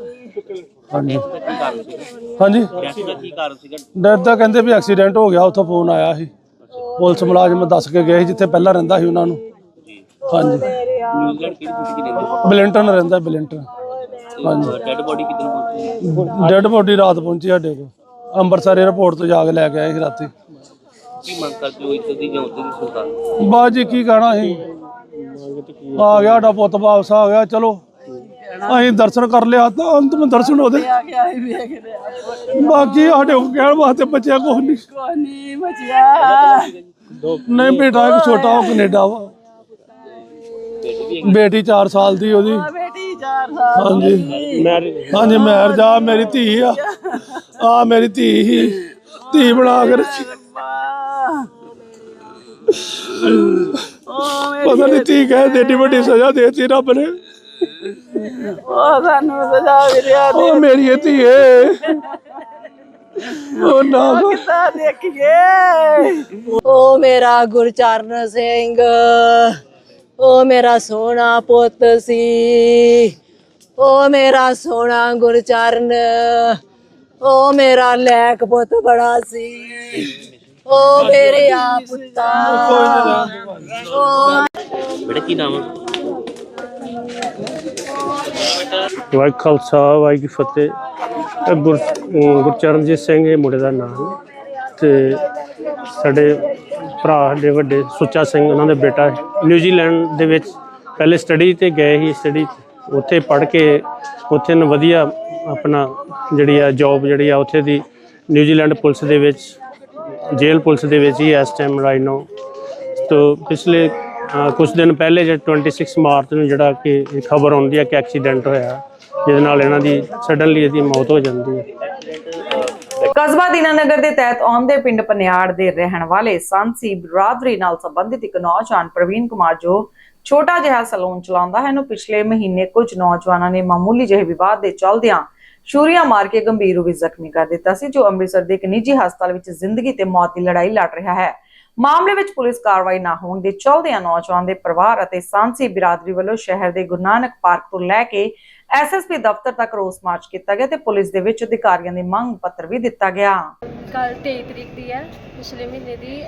ਹਾਂਜੀ। ਕੀ ਕਾਰਨ ਸੀਗਾ? ਹਾਂਜੀ। ਡੈਥ ਦਾ ਕੀ ਕਾਰਨ ਸੀਗਾ? ਡੈਥ ਦਾ ਕਹਿੰਦੇ ਵੀ ਐਕਸੀਡੈਂਟ ਹੋ ਗਿਆ ਉੱਥੋਂ ਫੋਨ ਆਇਆ ਸੀ। ਪੁਲਿਸ ਮੁਲਾਜ਼ਮ ਦੱਸ ਕੇ ਗਏ ਸੀ ਜਿੱਥੇ ਪਹਿਲਾਂ ਰਹਿੰਦਾ ਸੀ ਉਹਨਾਂ ਨੂੰ। ਹਾਂਜੀ। ਨਿਊਜ਼ੀਲੈਂਡ ਕਿਹੜੀ ਸਿਟੀ ਚ ਰਹਿੰਦੇ ਬਲੈਂਟਨ ਰਹਿੰਦਾ ਬਲੈਂਟਨ ਹਾਂਜੀ। ਡੈਡ ਬੋਡੀ ਕਿਦੋਂ ਪਹੁੰਚੀ? ਡੈਡ ਬੋਡੀ ਰਾਤ ਪਹੁੰਚੀ ਸਾਡੇ ਕੋਲ। ਅੰਮ੍ਰਿਤਸਰ 에ਅਰਪੋਰਟ ਤੋਂ ਜਾ ਕੇ ਲੈ ਕੇ ਆਏ ਸੀ ਰਾਤੀ। ਕੀ ਮੰਗ ਕਰਦੇ ਹੋ? ਇੱਥੇ ਦੀ ਜਾਂ ਉੱਥੇ ਦੀ ਸਰਕਾਰ ਬਾਅਦ ਜੀ ਕੀ ਕਹਿਣਾ ਸੀ ਆ ਗਿਆ ਸਾਡਾ ਪੁੱਤ ਵਾਪਸ ਆ ਗਿਆ ਚਲੋ। ਅਸੀਂ ਦਰਸ਼ਨ ਕਰ ਲਿਆ ਤਾਂ ਅੰਤਮ ਦਰਸ਼ਨ ਉਹਦੇ। ਬਾਕੀ ਸਾਡੇ ਕੋਲ ਕਹਿਣ ਵਾਸਤੇ ਬੱਚਿਆ ਕੁਛ ਨਹੀਂ। ਨਹੀਂ ਬਚਿਆ। ਨਹੀਂ ਬੇਟਾ ਇੱਕ ਛੋਟਾ ਉਹ ਕੈਨੇਡਾ ਵਾ। ਬੇਟੀ 4 ਸਾਲ ਦੀ ਉਹਦੀ। ਬੇਟੀ 4 ਸਾਲ ਹਾਂਜੀ। ਹਾਂਜੀ ਮੈਰ ਜਾ ਮੇਰੀ ਧੀ ਆ। ਆ ਮੇਰੀ ਧੀ ਹੀ। ਧੀ ਬਣਾ ਕੇ ਰੱਖੀ। ਉਹ ਪਤਾ ਨਹੀਂ ਧੀ ਕਹੇ ਦੇਡੀ ਵੱਡੀ ਸਜ਼ਾ ਦੇਤੀ ਰੱਬ ਨੇ। ਉਹ ਸਾਨੂੰ ਸਜ਼ਾ ਮਿਲਿਆ ਉਹ ਮੇਰੀ ਇਹ ਧੀਏ ਉਹ ਨਾ। ਕਿੱਦਾਂ ਦੇਖੀਏ? ਉਹ ਮੇਰਾ ਗੁਰਚਰਨ ਸਿੰਘ ਉਹ ਮੇਰਾ ਸੋਹਣਾ ਪੁੱਤ ਸੀ। ਉਹ ਮੇਰਾ ਸੋਹਣਾ ਗੁਰਚਰਨ ਉਹ ਮੇਰਾ ਲੈਕ ਪੁੱਤ ਬੜਾ ਸੀ। ਉਹ ਮੇਰੇ ਆ ਪੁੱਤਾ। ਉਹ ਬੇਟਾ ਕੀ ਨਾਮ ਹੈ ਵਾਹਿ ਖਾਲਸਾ ਵਾਹਿ ਕੀ ਫਤਿਹ। ਇਹ ਗੁਰ ਗੁਰਚਰਨਜੀਤ ਸਿੰਘ ਇਹ ਮੁੰਡੇ ਦਾ ਨਾਮ ਹੈ। ਤੇ ਸਾਡੇ ਭਰਾ ਦੇ ਵੱਡੇ ਸੁੱਚਾ ਸਿੰਘ ਉਹਨਾਂ ਦਾ ਬੇਟਾ ਹੈ। ਨਿਊਜ਼ੀਲੈਂਡ ਦੇ ਵਿੱਚ ਪਹਿਲੇ ਸਟੱਡੀ ਤੇ ਗਏ ਸੀ ਸਟੱਡੀ ਉੱਥੇ ਪੜ੍ਹ ਕੇ ਉੱਥੇ ਨੇ ਵਧੀਆ ਆਪਣਾ ਜਿਹੜੀ ਆ ਜੌਬ ਜਿਹੜੀ ਆ ਉੱਥੇ ਦੀ ਨਿਊਜ਼ੀਲੈਂਡ ਪੁਲਿਸ ਦੇ ਵਿੱਚ ਜੇਲ੍ਹ ਪੁਲਿਸ ਦੇ ਵਿੱਚ ਹੀ ਇਸ ਟਾਈਮ ਰਾਈਟ ਨਾਓ ਤੋ ਪਿਛਲੇ ਕੁਝ ਦਿਨ ਪਹਿਲੇ ਜੇ 26 ਮਾਰਚ ਨੂੰ ਜਿਹੜਾ ਕਿ ਖਬਰ ਆਉਂਦੀ ਹੈ ਕਿ ਐਕਸੀਡੈਂਟ ਹੋਇਆ, ਜਿਹਦੇ ਨਾਲ ਇਹਨਾਂ ਦੀ ਸਡਨਲੀ ਇਹਦੀ ਮੌਤ ਹੋ ਜਾਂਦੀ ਹੈ। ਕਸਬਾ ਦੀਨਾਨਗਰ ਦੇ ਤਹਿਤ ਆਉਂਦੇ ਪਿੰਡ ਪਨਿਆੜ ਦੇ ਰਹਿਣ ਵਾਲੇ ਸੰਸੀ ਬਰਾਦਰੀ ਨਾਲ ਸੰਬੰਧਿਤ ਇੱਕ ਨੌਜਵਾਨ ਪ੍ਰਵੀਨ ਕੁਮਾਰ ਜੋ ਛੋਟਾ ਜਿਹਾ ਸਲੂਨ ਚਲਾਉਂਦਾ ਹੈ। ਨੂੰ ਪਿਛਲੇ ਮਹੀਨੇ ਕੁਝ ਨੌਜਵਾਨਾਂ ਨੇ ਮਾਮੂਲੀ ਜਿਹੇ ਵਿਵਾਦ ਦੇ ਚੱਲਦਿਆਂ ਛੁਰੀਆਂ ਮਾਰ ਕੇ ਗੰਭੀਰ ਰੂਪ ਵਿੱਚ ਜ਼ਖਮੀ ਕਰ ਦਿੱਤਾ ਸੀ, ਜੋ ਅੰਮ੍ਰਿਤਸਰ ਦੇ ਇੱਕ ਨਿੱਜੀ ਹਸਪਤਾਲ ਵਿੱਚ ਜ਼ਿੰਦਗੀ ਤੇ ਮੌਤ ਦੀ ਲੜਾਈ ਲੜ ਰਿਹਾ ਹੈ। ਮਾਮਲੇ ਵਿੱਚ ਪੁਲਿਸ ਕਾਰਵਾਈ ਨਾ ਹੋਣ ਦੇ ਚਲਦਿਆਂ ਨੌਜਵਾਨ ਦੇ ਪਰਿਵਾਰ ਅਤੇ ਸਾਂਸੀ ਬਿਰਾਦਰੀ ਵੱਲੋਂ ਸ਼ਹਿਰ ਦੇ ਗੁਰੂ ਨਾਨਕ ਪਾਰਕ ਤੋਂ ਲੈ ਕੇ ਐਸਐਸਪੀ ਦਫ਼ਤਰ ਤੱਕ ਰੋਸ ਮਾਰਚ ਕੀਤਾ ਗਿਆ ਤੇ ਪੁਲਿਸ ਦੇ ਵਿੱਚ ਅਧਿਕਾਰੀਆਂ ਦੇ ਮੰਗ ਪੱਤਰ ਵੀ ਦਿੱਤਾ ਗਿਆ। ਕੱਲ 23 ਤਰੀਕ ਦੀ ਹੈ, ਪਿਛਲੇ ਮਹੀਨੇ ਦੀ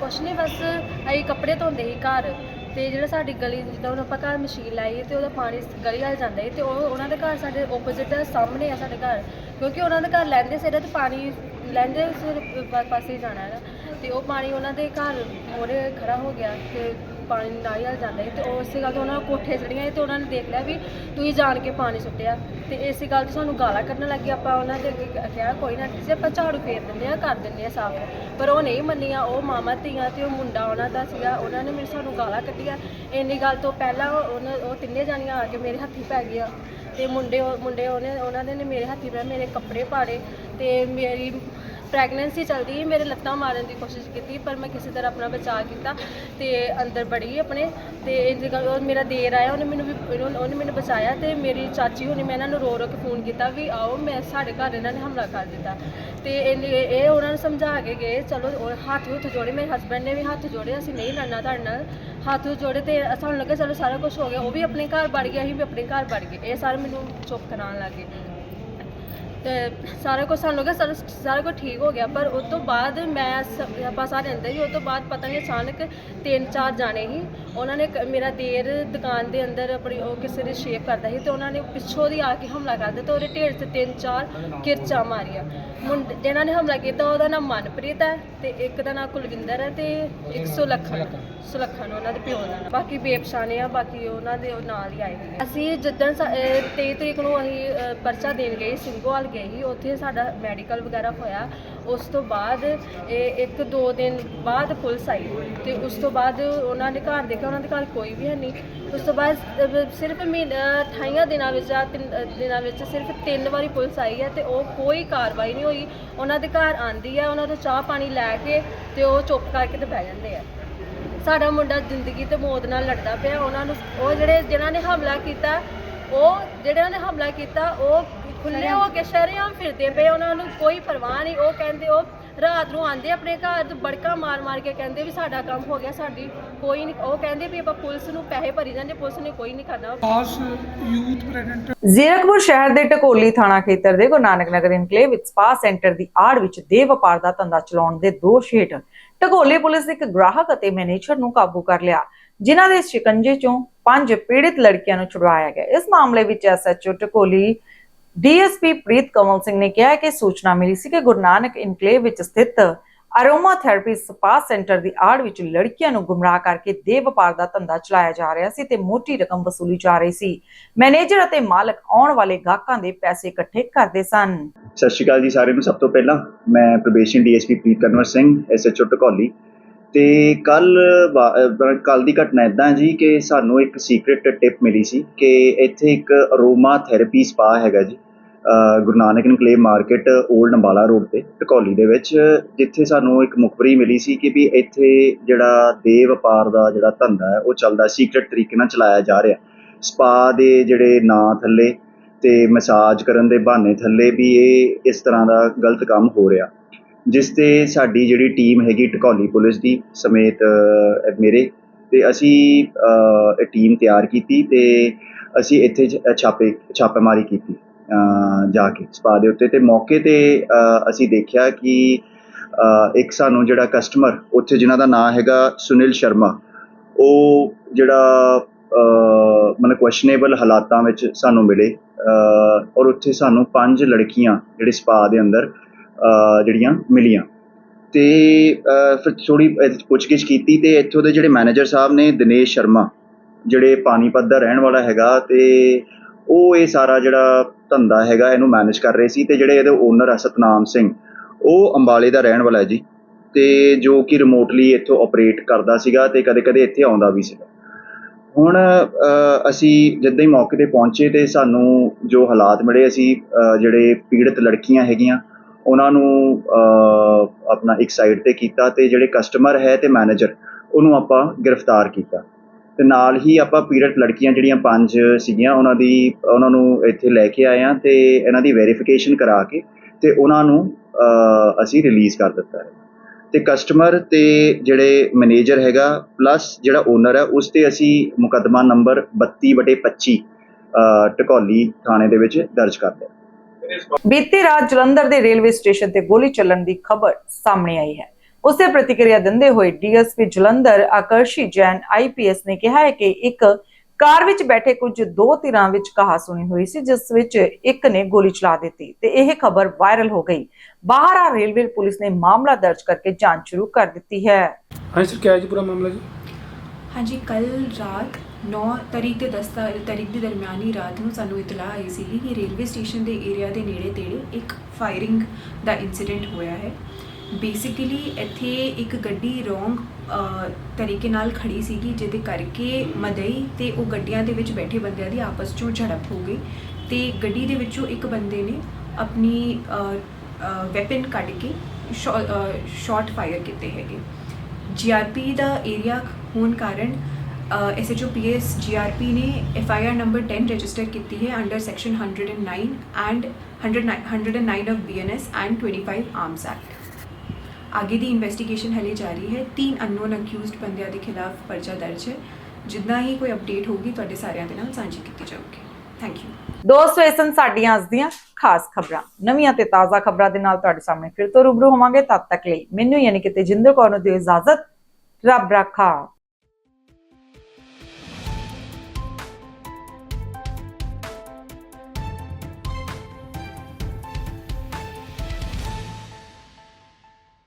ਕੁਛ ਨਹੀਂ, ਬਸ ਅਸੀਂ ਕੱਪੜੇ ਧੋਂਦੇ ਸੀ ਘਰ। ਤੇ ਜਿਹੜਾ ਸਾਡੀ ਗਲੀ ਜਿੱਦਾਂ ਹੁਣ ਆਪਾਂ ਘਰ ਮਸ਼ੀਨ ਲਾਈਏ ਹੈ ਤੇ ਉਹਦਾ ਪਾਣੀ ਗਲੀ ਵੱਲ ਜਾਂਦਾ ਹੈ ਤੇ ਉਹ ਉਹਨਾਂ ਦੇ ਘਰ ਸਾਡੇ ਆਪੋਜ਼ਿਟ ਸਾਹਮਣੇ ਆ ਸਾਡੇ ਘਰ, ਕਿਉਂਕਿ ਉਹਨਾਂ ਦੇ ਘਰ ਲੈਂਦੇ ਸਿਰ ਤੇ ਪਾਣੀ ਲੈਂਦੇ ਸਿਰ ਪਾਸੇ ਹੀ ਜਾਣਾ ਹੈਗਾ ਤੇ ਉਹ ਪਾਣੀ ਉਹਨਾਂ ਦੇ ਘਰ ਮੋਰੇ ਖੜਾ ਹੋ ਗਿਆ ਤੇ ਪਾਣੀ ਨਾਲੀ ਵੱਲ ਜਾਂਦਾ ਸੀ ਤੇ ਉਹ ਇਸੇ ਗੱਲ ਤੋਂ ਉਹਨਾਂ ਨੂੰ ਕੋਠੇ ਚੜੀਆਂ ਸੀ ਤੇ ਉਹਨਾਂ ਨੇ ਦੇਖ ਲਿਆ ਵੀ ਤੁਸੀਂ ਜਾਣ ਕੇ ਪਾਣੀ ਸੁੱਟਿਆ। ਤੇ ਇਸੇ ਗੱਲ ਤੋਂ ਸਾਨੂੰ ਗਾਲਾਂ ਕੱਢਣ ਲੱਗੇ, ਆਪਾਂ ਉਹਨਾਂ ਦੇ ਅੱਗੇ ਕਿਹਾ, ਕੋਈ ਨਾ ਜੀ ਆਪਾਂ ਝਾੜੂ ਫੇਰ ਦਿੰਦੇ ਆ ਕਰ ਦਿੰਦੇ ਆ ਸਾਫ਼। ਪਰ ਉਹ ਨਹੀਂ ਮੰਨੀਆਂ, ਉਹ ਮਾਮਾ, ਧੀਆਂ ਤੇ ਉਹ ਮੁੰਡਾ ਉਹਨਾਂ ਦਾ ਸੀਗਾ, ਉਹਨਾਂ ਨੇ ਮੇਰੇ ਸਾਨੂੰ ਗਾਲਾਂ ਕੱਢੀਆਂ। ਇੰਨੀ ਗੱਲ ਤੋਂ ਪਹਿਲਾਂ ਉਹ- ਉਹਨਾਂ, ਉਹ ਤਿੰਨੇ ਜਾਣੀਆਂ ਆ ਕੇ ਮੇਰੇ ਹੱਥੀ ਪੈ ਗਈਆਂ। ਤੇ ਮੁੰਡੇ ਉਹ- ਮੁੰਡੇ ਉਹਨੇ, ਉਹਨਾਂ ਦੇ ਨੇ ਮੇਰੇ ਹੱਥੀ ਪੈ, ਮੇਰੇ ਕੱਪੜੇ ਪਾੜੇ ਤੇ ਮੇਰੀ ਪ੍ਰੈਗਨੈਂਸੀ ਚੱਲਦੀ ਸੀ ਮੇਰੇ ਲੱਤਾਂ ਮਾਰਨ ਦੀ ਕੋਸ਼ਿਸ਼ ਕੀਤੀ, ਪਰ ਮੈਂ ਕਿਸੇ ਤਰ੍ਹਾਂ ਆਪਣਾ ਬਚਾਅ ਕੀਤਾ ਤੇ ਅੰਦਰ ਬੜੀ ਆਪਣੇ ਤੇ ਇਹਦੇ ਗੱਲ ਉਹ ਮੇਰਾ ਦੇਰ ਆਇਆ, ਉਹਨੇ ਮੈਨੂੰ ਵੀ, ਉਹਨੇ ਉਹਨੇ ਮੈਨੂੰ ਬਚਾਇਆ ਤੇ ਮੇਰੀ ਚਾਚੀ ਹੋਣੀ ਮੈਂ ਇਹਨਾਂ ਨੂੰ ਰੋ ਰੋ ਕੇ ਫੋਨ ਕੀਤਾ ਵੀ ਆਓ, ਮੈਂ ਸਾਡੇ ਘਰ ਇਹਨਾਂ ਨੇ ਹਮਲਾ ਕਰ ਦਿੱਤਾ। ਤੇ ਇੰਜ- ਇਹ ਉਹਨਾਂ ਨੂੰ ਸਮਝਾ ਕੇ ਗਏ, ਚਲੋ ਉਹ ਹੱਥ ਹੁੱਥ ਜੋੜੇ, ਮੇਰੇ ਹਸਬੰਡ ਨੇ ਵੀ ਹੱਥ ਜੋੜੇ, ਅਸੀਂ ਨਹੀਂ ਲੜਨਾ ਤੁਹਾਡੇ ਨਾਲ। ਹੱਥ ਹੁੱਥ ਜੋੜੇ ਤੇ ਸਾਨੂੰ ਲੱਗਾ, ਚਲੋ ਸਾਰਾ ਕੁਝ ਹੋ ਗਿਆ, ਉਹ ਵੀ ਆਪਣੇ ਘਰ ਵੜ ਗਿਆ, ਅਸੀਂ ਵੀ ਆਪਣੇ ਘਰ ਵੜ ਗਏ। ਇਹ ਸਾਰੇ ਮੈਨੂੰ ਚੁੱਪ ਕਰਾਉਣ ਲੱਗੇ ਤੇ ਸਾਰਾ ਕੁਝ ਸਾਨੂੰ ਲੱਗਾ ਸਾਰਾ ਸਾਰਾ ਕੁਝ ਠੀਕ ਹੋ ਗਿਆ ਪਰ ਉਸ ਤੋਂ ਬਾਅਦ ਮੈਂ ਸ- ਆਪਾਂ ਸਾਰੇ ਅੰਦਰ ਹੀ ਉਸ ਤੋਂ ਬਾਅਦ ਪਤਾ ਨਹੀਂ ਅਚਾਨਕ ਤਿੰਨ ਚਾਰ ਜਾਣੇ ਹੀ ਉਹਨਾਂ ਨੇ ਕ- ਮੇਰਾ ਦੇਰ ਦੁਕਾਨ ਦੇ ਅੰਦਰ ਆਪਣੀ ਉਹ ਕਿਸੇ ਦੀ ਸ਼ੇਪ ਕਰਦਾ ਸੀ ਤੇ ਉਹਨਾਂ ਨੇ ਪਿੱਛੋਂ ਦੀ ਆ ਕੇ ਹਮਲਾ ਕਰ ਦਿੱਤਾ ਉਹਦੇ ਢੇਰ 'ਤੇ ਤਿੰਨ ਚਾਰ ਕਿਰਚਾਂ ਮਾਰੀਆਂ। ਮੁੰਡੇ ਜਿਹਨਾਂ ਨੇ ਹਮਲਾ ਕੀਤਾ ਉਹਦਾ ਨਾਮ ਮਨਪ੍ਰੀਤ ਹੈ ਤੇ ਇੱਕ ਦਾ ਨਾਮ ਕੁਲਵਿੰਦਰ ਹੈ ਤੇ ਇੱਕ ਸੁਲੱਖਣ ਸੁਲੱਖਣ ਉਹਨਾਂ ਦੇ ਪਿਓ ਦਾ ਨਾਮ। ਬਾਕੀ ਬੇਪਛਾਣੇ ਆ ਬਾਕੀ ਉਹਨਾਂ ਦੇ ਉਹ ਨਾਲ ਹੀ ਆਏ ਹੋਏ ਅਸੀਂ ਜਿੱਦਣ ਸਾ- ਅਹ 23 ਤਰੀਕ ਨੂੰ ਅਸੀਂ ਅਹ, ਪਰਚਾ ਦੇਣ ਗਏ ਸਿੰਘੋਵਾਲ ਗਈ ਉੱਥੇ ਸਾਡਾ ਮੈਡੀਕਲ ਵਗੈਰਾ ਹੋਇਆ। ਉਸ ਤੋਂ ਬਾਅਦ ਇਹ ਇੱਕ ਦੋ ਦਿਨ ਬਾਅਦ ਪੁਲਿਸ ਆਈ। ਤੇ ਉਸ ਤੋਂ ਬਾਅਦ ਉਹਨਾਂ ਨੇ ਘਰ ਦੇਖਿਆ ਉਹਨਾਂ ਦੇ ਘਰ ਕੋਈ ਵੀ ਹੈ ਨਹੀਂ। ਉਸ ਤੋਂ ਬਾਅਦ ਅਹ, ਸਿਰਫ ਮਹੀਨਾ 28 ਦਿਨਾਂ ਵਿੱਚ ਜਾਂ ਤਿੰਨ ਅਹ, ਦਿਨਾਂ ਵਿੱਚ ਸਿਰਫ ਤਿੰਨ ਵਾਰੀ ਪੁਲਿਸ ਆਈ ਹੈ ਤੇ ਉਹ ਕੋਈ ਕਾਰਵਾਈ ਨਹੀਂ ਹੋਈ। ਉਹਨਾਂ ਦੇ ਘਰ ਆਂਦੀ ਹੈ ਉਹਨਾਂ ਤੋਂ ਚਾਹ ਪਾਣੀ ਲੈ ਕੇ ਤੇ ਉਹ ਚੁੱਪ ਕਰਕੇ ਤੇ ਬਹਿ ਜਾਂਦੇ ਆ। ਸਾਡਾ ਮੁੰਡਾ ਜ਼ਿੰਦਗੀ ਤੇ ਮੌਤ ਨਾਲ ਲੜਦਾ ਪਿਆ। ਉਹਨਾਂ ਨੂੰ ਉਹ ਜਿਹੜੇ ਜਿਨ੍ਹਾਂ ਨੇ ਹਮਲਾ ਕੀਤਾ ਉਹ ਜਿਹੜਿਆਂ ਨੇ ਹਮਲਾ ਕੀਤਾ ਉਹ ਖੁੱਲੇ ਹੋ ਕੇ ਸ਼ਰੇਆਮ ਫਿਰਦੇ ਪਏ ਉਹਨਾਂ ਨੂੰ ਕੋਈ ਪਰਵਾਹ ਨਹੀਂ। ਉਹ ਕਹਿੰਦੇ ਉਹ ਰਾਤ ਨੂੰ ਆਂਦੇ ਆਪਣੇ ਘਰ ਤੇ ਬੜਕਾ ਮਾਰ ਮਾਰ ਕੇ ਕਹਿੰਦੇ ਵੀ ਸਾਡਾ ਕੰਮ ਹੋ ਗਿਆ ਸਾਡੀ ਕੋਈ ਨਹੀਂ। ਉਹ ਕਹਿੰਦੇ ਵੀ ਆਪਾਂ ਪੁਲਿਸ ਨੂੰ ਪੈਸੇ ਭਰੀ ਜਾਂਦੇ ਪੁਲਿਸ ਨੇ ਕੋਈ ਨਹੀਂ ਕਰਨਾ ਜ਼ੀਰਕਪੁਰ ਸ਼ਹਿਰ ਦੇ ਟਕੋਲੀ ਥਾਣਾ ਖੇਤਰ ਦੇ ਗੁਰੂ ਨਾਨਕ ਨਗਰ ਇਨਕਲੇਵ ਵਿੱਚ ਸਪਾ ਸੈਂਟਰ ਦੀ ਆੜ ਵਿੱਚ ਦੇਹ ਵਪਾਰ ਦਾ ਧੰਦਾ ਚਲਾਉਣ ਦੇ ਦੋਸ਼ ਹੇਠ ਟਕੋਲੀ ਪੁਲਿਸ ਨੇ ਇੱਕ ਗ੍ਰਾਹਕ ਅਤੇ ਮੈਨੇਜਰ ਨੂੰ ਕਾਬੂ ਕਰ ਲਿਆ ਜਿਨ੍ਹਾਂ ਦੇ ਸ਼ਿਕੰਜੇ ਚੋਂ ਪੰਜ ਪੀੜਿਤ ਲੜਕੀਆਂ ਨੂੰ ਛੁਡਵਾਇਆ ਗਿਆ। ਇਸ ਮਾਮਲੇ ਵਿੱਚ ਐਸਐਚਓ ਟਕੋਲੀ ਡੀਐਸਪੀ ਪ੍ਰੀਤ ਕਮਲ ਸਿੰਘ ਨੇ ਕਿਹਾ ਕਿ ਸੂਚਨਾ ਮਿਲੀ ਸੀ ਕਿ ਗੁਰੂ ਨਾਨਕ ਇਨਕਲੇਵ ਵਿੱਚ ਸਥਿਤ ਅਰੋਮਾ ਥੈਰੇਪੀ ਸਪਾ ਸੈਂਟਰ ਦੀ ਆੜ ਵਿੱਚ ਲੜਕੀਆਂ ਨੂੰ ਗੁੰਮਰਾਹ ਕਰਕੇ ਦੇਹ ਵਪਾਰ ਦਾ ਧੰਦਾ ਚਲਾਇਆ ਜਾ ਰਿਹਾ ਸੀ ਤੇ ਮੋਟੀ ਰਕਮ ਵਸੂਲੀ ਜਾ ਰਹੀ ਸੀ। ਮੈਨੇਜਰ ਅਤੇ ਮਾਲਕ ਆਉਣ ਵਾਲੇ ਗਾਹਕਾਂ ਦੇ ਪੈਸੇ ਇਕੱਠੇ ਕਰਦੇ ਸਨ। ਸਤਿ ਸ਼੍ਰੀ ਅਕਾਲ ਜੀ ਸਾਰਿਆਂ ਨੂੰ। ਸਭ ਤੋਂ ਪਹਿਲਾਂ ਮੈਂ probation DSP Preet Kanwar Singh SHO Takoli ਤੇ ਕੱਲ ਕੱਲ੍ਹ ਦੀ ਘਟਨਾ ਇੱਦਾਂ ਜੀ ਕਿ ਸਾਨੂੰ ਇੱਕ ਸੀਕ੍ਰੀਟ ਟਿਪ ਮਿਲੀ ਸੀ ਕਿ ਇੱਥੇ ਇੱਕ ਅਰੋਮਾ ਥੈਰੇਪੀ ਸਪਾ ਹੈਗਾ ਜੀ Guru Nanak enclave market old Ambala road ਤੇ ਟਕੌਲੀ ਦੇ ਵਿੱਚ, ਜਿੱਥੇ ਸਾਨੂੰ ਇੱਕ ਮੁਖਬਰੀ ਮਿਲੀ ਸੀ ਕਿ ਵੀ ਇੱਥੇ ਜਿਹੜਾ ਦੇਹ ਵਪਾਰ ਦਾ ਜਿਹੜਾ ਧੰਦਾ ਹੈ, ਉਹ ਚੱਲਦਾ ਸੀਕ੍ਰੀਟ ਤਰੀਕੇ ਨਾਲ ਚਲਾਇਆ ਜਾ ਰਿਹਾ। ਸਪਾ ਦੇ ਜਿਹੜੇ ਨਾਂ ਥੱਲੇ ਅਤੇ ਮਸਾਜ ਕਰਨ ਦੇ ਬਹਾਨੇ ਥੱਲੇ ਵੀ ਇਹ ਇਸ ਤਰ੍ਹਾਂ ਦਾ ਗਲਤ ਕੰਮ ਹੋ ਰਿਹਾ। ਜਿਸ ਤੇ ਸਾਡੀ ਜਿਹੜੀ ਟੀਮ ਹੈਗੀ ਟਕੌਲੀ ਪੁਲਿਸ ਦੀ ਸਮੇਤ ਮੇਰੇ ਅਤੇ ਅਸੀਂ ਇਹ ਟੀਮ ਤਿਆਰ ਕੀਤੀ ਅਤੇ ਅਸੀਂ ਇੱਥੇ ਛਾਪੇ, ਛਾਪੇਮਾਰੀ ਕੀਤੀ ਜਾ ਕੇ ਸਪਾ ਦੇ ਉੱਤੇ ਅਤੇ ਮੌਕੇ ਤੇ ਅਸੀਂ ਦੇਖਿਆ ਕਿ ਇੱਕ ਸਾਨੂੰ ਜਿਹੜਾ ਕਸਟਮਰ ਉੱਥੇ ਜਿਨ੍ਹਾਂ ਦਾ ਨਾਂ ਹੈਗਾ ਸੁਨੀਲ ਸ਼ਰਮਾ, ਉਹ ਜਿਹੜਾ ਮਤਲਬ ਕੁਐਸਚਨੇਬਲ ਹਾਲਾਤਾਂ ਵਿੱਚ ਸਾਨੂੰ ਮਿਲੇ ਔਰ ਉੱਥੇ ਸਾਨੂੰ ਪੰਜ ਲੜਕੀਆਂ ਜਿਹੜੇ ਸਪਾ ਦੇ ਅੰਦਰ ਜਿਹੜੀਆਂ ਮਿਲੀਆਂ। ਤੇ ਫਿਰ ਥੋੜੀ ਪੁੱਛਗਿੱਛ ਕੀਤੀ ਤੇ ਇੱਥੋਂ ਦੇ ਜਿਹੜੇ ਮੈਨੇਜਰ ਸਾਹਿਬ ਨੇ, ਦਿਨੇਸ਼ ਸ਼ਰਮਾ, ਜਿਹੜੇ ਪਾਣੀਪਤ ਦਾ ਰਹਿਣ ਵਾਲਾ ਹੈਗਾ ਤੇ ਉਹ ਇਹ ਸਾਰਾ ਜਿਹੜਾ ਧੰਦਾ ਹੈਗਾ, ਇਹਨੂੰ ਮੈਨੇਜ ਕਰ ਰਹੇ ਸੀ ਤੇ ਜਿਹੜੇ ਇਹਦੇ ਓਨਰ ਆ ਸਤਨਾਮ ਸਿੰਘ, ਉਹ ਅੰਬਾਲੇ ਦਾ ਰਹਿਣ ਵਾਲਾ ਜੀ। ਤੇ ਜੋ ਕਿ ਰਿਮੋਟਲੀ ਇੱਥੋਂ ਆਪਰੇਟ ਕਰਦਾ ਸੀਗਾ ਤੇ ਕਦੇ-ਕਦੇ ਇੱਥੇ ਆਉਂਦਾ ਵੀ ਸੀਗਾ। ਹੁਣ ਅਸੀਂ ਜਿੱਦਾਂ ਹੀ ਮੌਕੇ ਤੇ ਪਹੁੰਚੇ ਤੇ ਸਾਨੂੰ ਜੋ ਹਾਲਾਤ ਮਿਲੇ, ਅਸੀਂ ਜਿਹੜੇ ਪੀੜਤ ਲੜਕੀਆਂ ਹੈਗੀਆਂ ਉਹਨਾਂ ਨੂੰ ਆਪਣਾ ਇੱਕ ਸਾਈਡ ਤੇ ਕੀਤਾ ਤੇ ਜਿਹੜੇ ਕਸਟਮਰ ਹੈ ਤੇ ਮੈਨੇਜਰ ਉਹਨੂੰ ਆਪਾਂ ਗ੍ਰਿਫਤਾਰ ਕੀਤਾ। ਤੇ ਨਾਲ ਹੀ ਆਪਾਂ ਪੀੜਤ ਲੜਕੀਆਂ ਜਿਹੜੀਆਂ ਪੰਜ ਸੀਗੀਆਂ, ਉਹਨਾਂ ਦੀ, ਉਹਨਾਂ ਨੂੰ ਇੱਥੇ ਲੈ ਕੇ ਆਏ ਆ ਤੇ ਇਹਨਾਂ ਦੀ ਵੈਰੀਫਿਕੇਸ਼ਨ ਕਰਾ ਕੇ ਤੇ ਉਹਨਾਂ ਨੂੰ ਅਸੀਂ ਰਿਲੀਜ਼ ਕਰ ਦਿੱਤਾ ਹੈ। ਤੇ ਕਸਟਮਰ ਤੇ ਜਿਹੜੇ ਮੈਨੇਜਰ ਹੈਗਾ ਪਲੱਸ ਜਿਹੜਾ ਓਨਰ ਹੈ, ਉਸ ਤੇ ਅਸੀਂ ਮੁਕੱਦਮਾ ਨੰਬਰ 32 ਬਟੇ 25 ਟਕੌਲੀ ਥਾਣੇ ਦੇ ਵਿੱਚ ਦਰਜ ਕਰ ਲਿਆ। ਬੀਤੀ ਰਾਤ ਜਲੰਧਰ ਦੇ ਰੇਲਵੇ ਸਟੇਸ਼ਨ ਤੇ ਗੋਲੀ ਚੱਲਣ ਦੀ ਖਬਰ ਸਾਹਮਣੇ ਆਈ ਹੈ। ਉਸ ਪ੍ਰਤੀਕਿਰਿਆ ਦਿੰਦੇ ਹੋਏ ਡੀਐਸਪੀ ਜਲੰਧਰ ਆਕਰਸ਼ੀ ਜੈਨ ਆਈਪੀਐਸ ਨੇ ਕਿਹਾ ਹੈ ਕਿ ਇੱਕ ਕਾਰ ਵਿੱਚ ਬੈਠੇ ਕੁਝ ਦੋ ਧਿਰਾਂ ਵਿੱਚ ਕਹਾ ਸੁਣੀ ਹੋਈ ਸੀ ਜਿਸ ਵਿੱਚ ਇੱਕ ਨੇ ਗੋਲੀ ਚਲਾ ਦਿੱਤੀ ਤੇ ਇਹ ਖਬਰ ਵਾਇਰਲ ਹੋ ਗਈ। ਬਾਹਰ ਆ ਰੇਲਵੇ ਪੁਲਿਸ ਨੇ ਮਾਮਲਾ ਦਰਜ ਕਰਕੇ ਜਾਂਚ ਸ਼ੁਰੂ ਕਰ ਦਿੱਤੀ ਹੈ। ਹਾਂਜੀ ਸਰ ਕਿਆ ਜੀ ਪੂਰਾ ਮਾਮਲਾ ਜੀ? ਹਾਂਜੀ ਕੱਲ ਰਾਤ 9 ਤਰੀਕ ਤੇ 10 ਤਾ- ਤਰੀਕ ਦੀ ਦਰਮਿਆਨੀ ਰਾਤ ਨੂੰ ਸਾਨੂੰ ਇਤਲਾਹ ਆਈ ਸੀ ਕਿ ਰੇਲਵੇ ਸਟੇਸ਼ਨ ਦੇ ਏਰੀਆ ਦੇ ਨੇੜੇ ਤੇੜੇ ਇੱਕ ਫਾਇਰਿੰਗ ਦਾ ਇਨਸੀਡੈਂਟ ਹੋਇਆ ਹੈ। ਬੇਸਿਕਲੀ ਇੱਥੇ ਇੱਕ ਗੱਡੀ ਰੋਂਗ ਤਰੀਕੇ ਨਾਲ ਖੜੀ ਸੀਗੀ, ਜਿਹਦੇ ਕਰਕੇ ਮਦਈ ਤੇ ਉਹ ਗੱਡੀਆਂ ਦੇ ਵਿੱਚ ਬੈਠੇ ਬੰਦਿਆਂ ਦੀ ਆਪਸ 'ਚੋਂ ਝੜਪ ਹੋ ਗਈ ਤੇ ਗੱਡੀ ਦੇ ਵਿੱਚੋਂ ਇੱਕ ਬੰਦੇ ਨੇ ਆਪਣੀ ਵੈਪਨ ਕੱਢ ਕੇ ਸ਼ਾਟ ਫਾਇਰ ਕੀਤੇ ਹੈਗੇ। ਜੀਆਰਪੀ ਦਾ ਏਰੀਆ ਹੋਣ ਕਾਰਨ ਐਸਐਚਓ ਪੀਐਸ ਜੀਆਰਪੀ ਨੇ ਐਫਆਈਆਰ ਨੰਬਰ 10 ਰਜਿਸਟਰ ਕੀਤੀ ਹੈ under section 109 and 109 of BNS and 25 arms act ਆਗੇ ਦੀ ਇਨਵੈਸਟੀਗੇਸ਼ਨ ਹਲੇ ਜਾਰੀ ਹੈ। ਤਿੰਨ ਅਨਨੋਨ ਅਕਿਊਜ਼ਡ ਬੰਦਿਆਂ ਦੇ ਖਿਲਾਫ ਪਰਚਾ ਦਰਜ ਹੈ। ਜਿੱਦਾਂ ਹੀ ਕੋਈ ਅਪਡੇਟ ਹੋਊਗੀ, ਤੁਹਾਡੇ ਸਾਰਿਆਂ ਦੇ ਨਾਲ ਸਾਂਝੀ ਕੀਤੀ ਜਾਊਗੀ। ਥੈਂਕ ਯੂ ਦੋਸਤੋ ਇਹ ਸਨ ਸਾਡੀਆਂ ਅੱਜ ਦੀਆਂ ਖਾਸ ਖਬਰਾਂ। ਨਵੀਆਂ ਤੇ ਤਾਜ਼ਾ ਖਬਰਾਂ ਦੇ ਨਾਲ ਤੁਹਾਡੇ ਸਾਹਮਣੇ ਫਿਰ ਤੋਂ ਰੂਬਰੂ ਹੋਵਾਂਗੇ। ਤਦ ਤੱਕ ਲਈ ਮੈਨੂੰ ਯਾਨੀ ਕਿ ਤੇਜਿੰਦਰ ਕੌਰ ਨੂੰ ਦਿਓ ਇਜਾਜ਼ਤ। ਰੱਬ ਰਾਖਾ।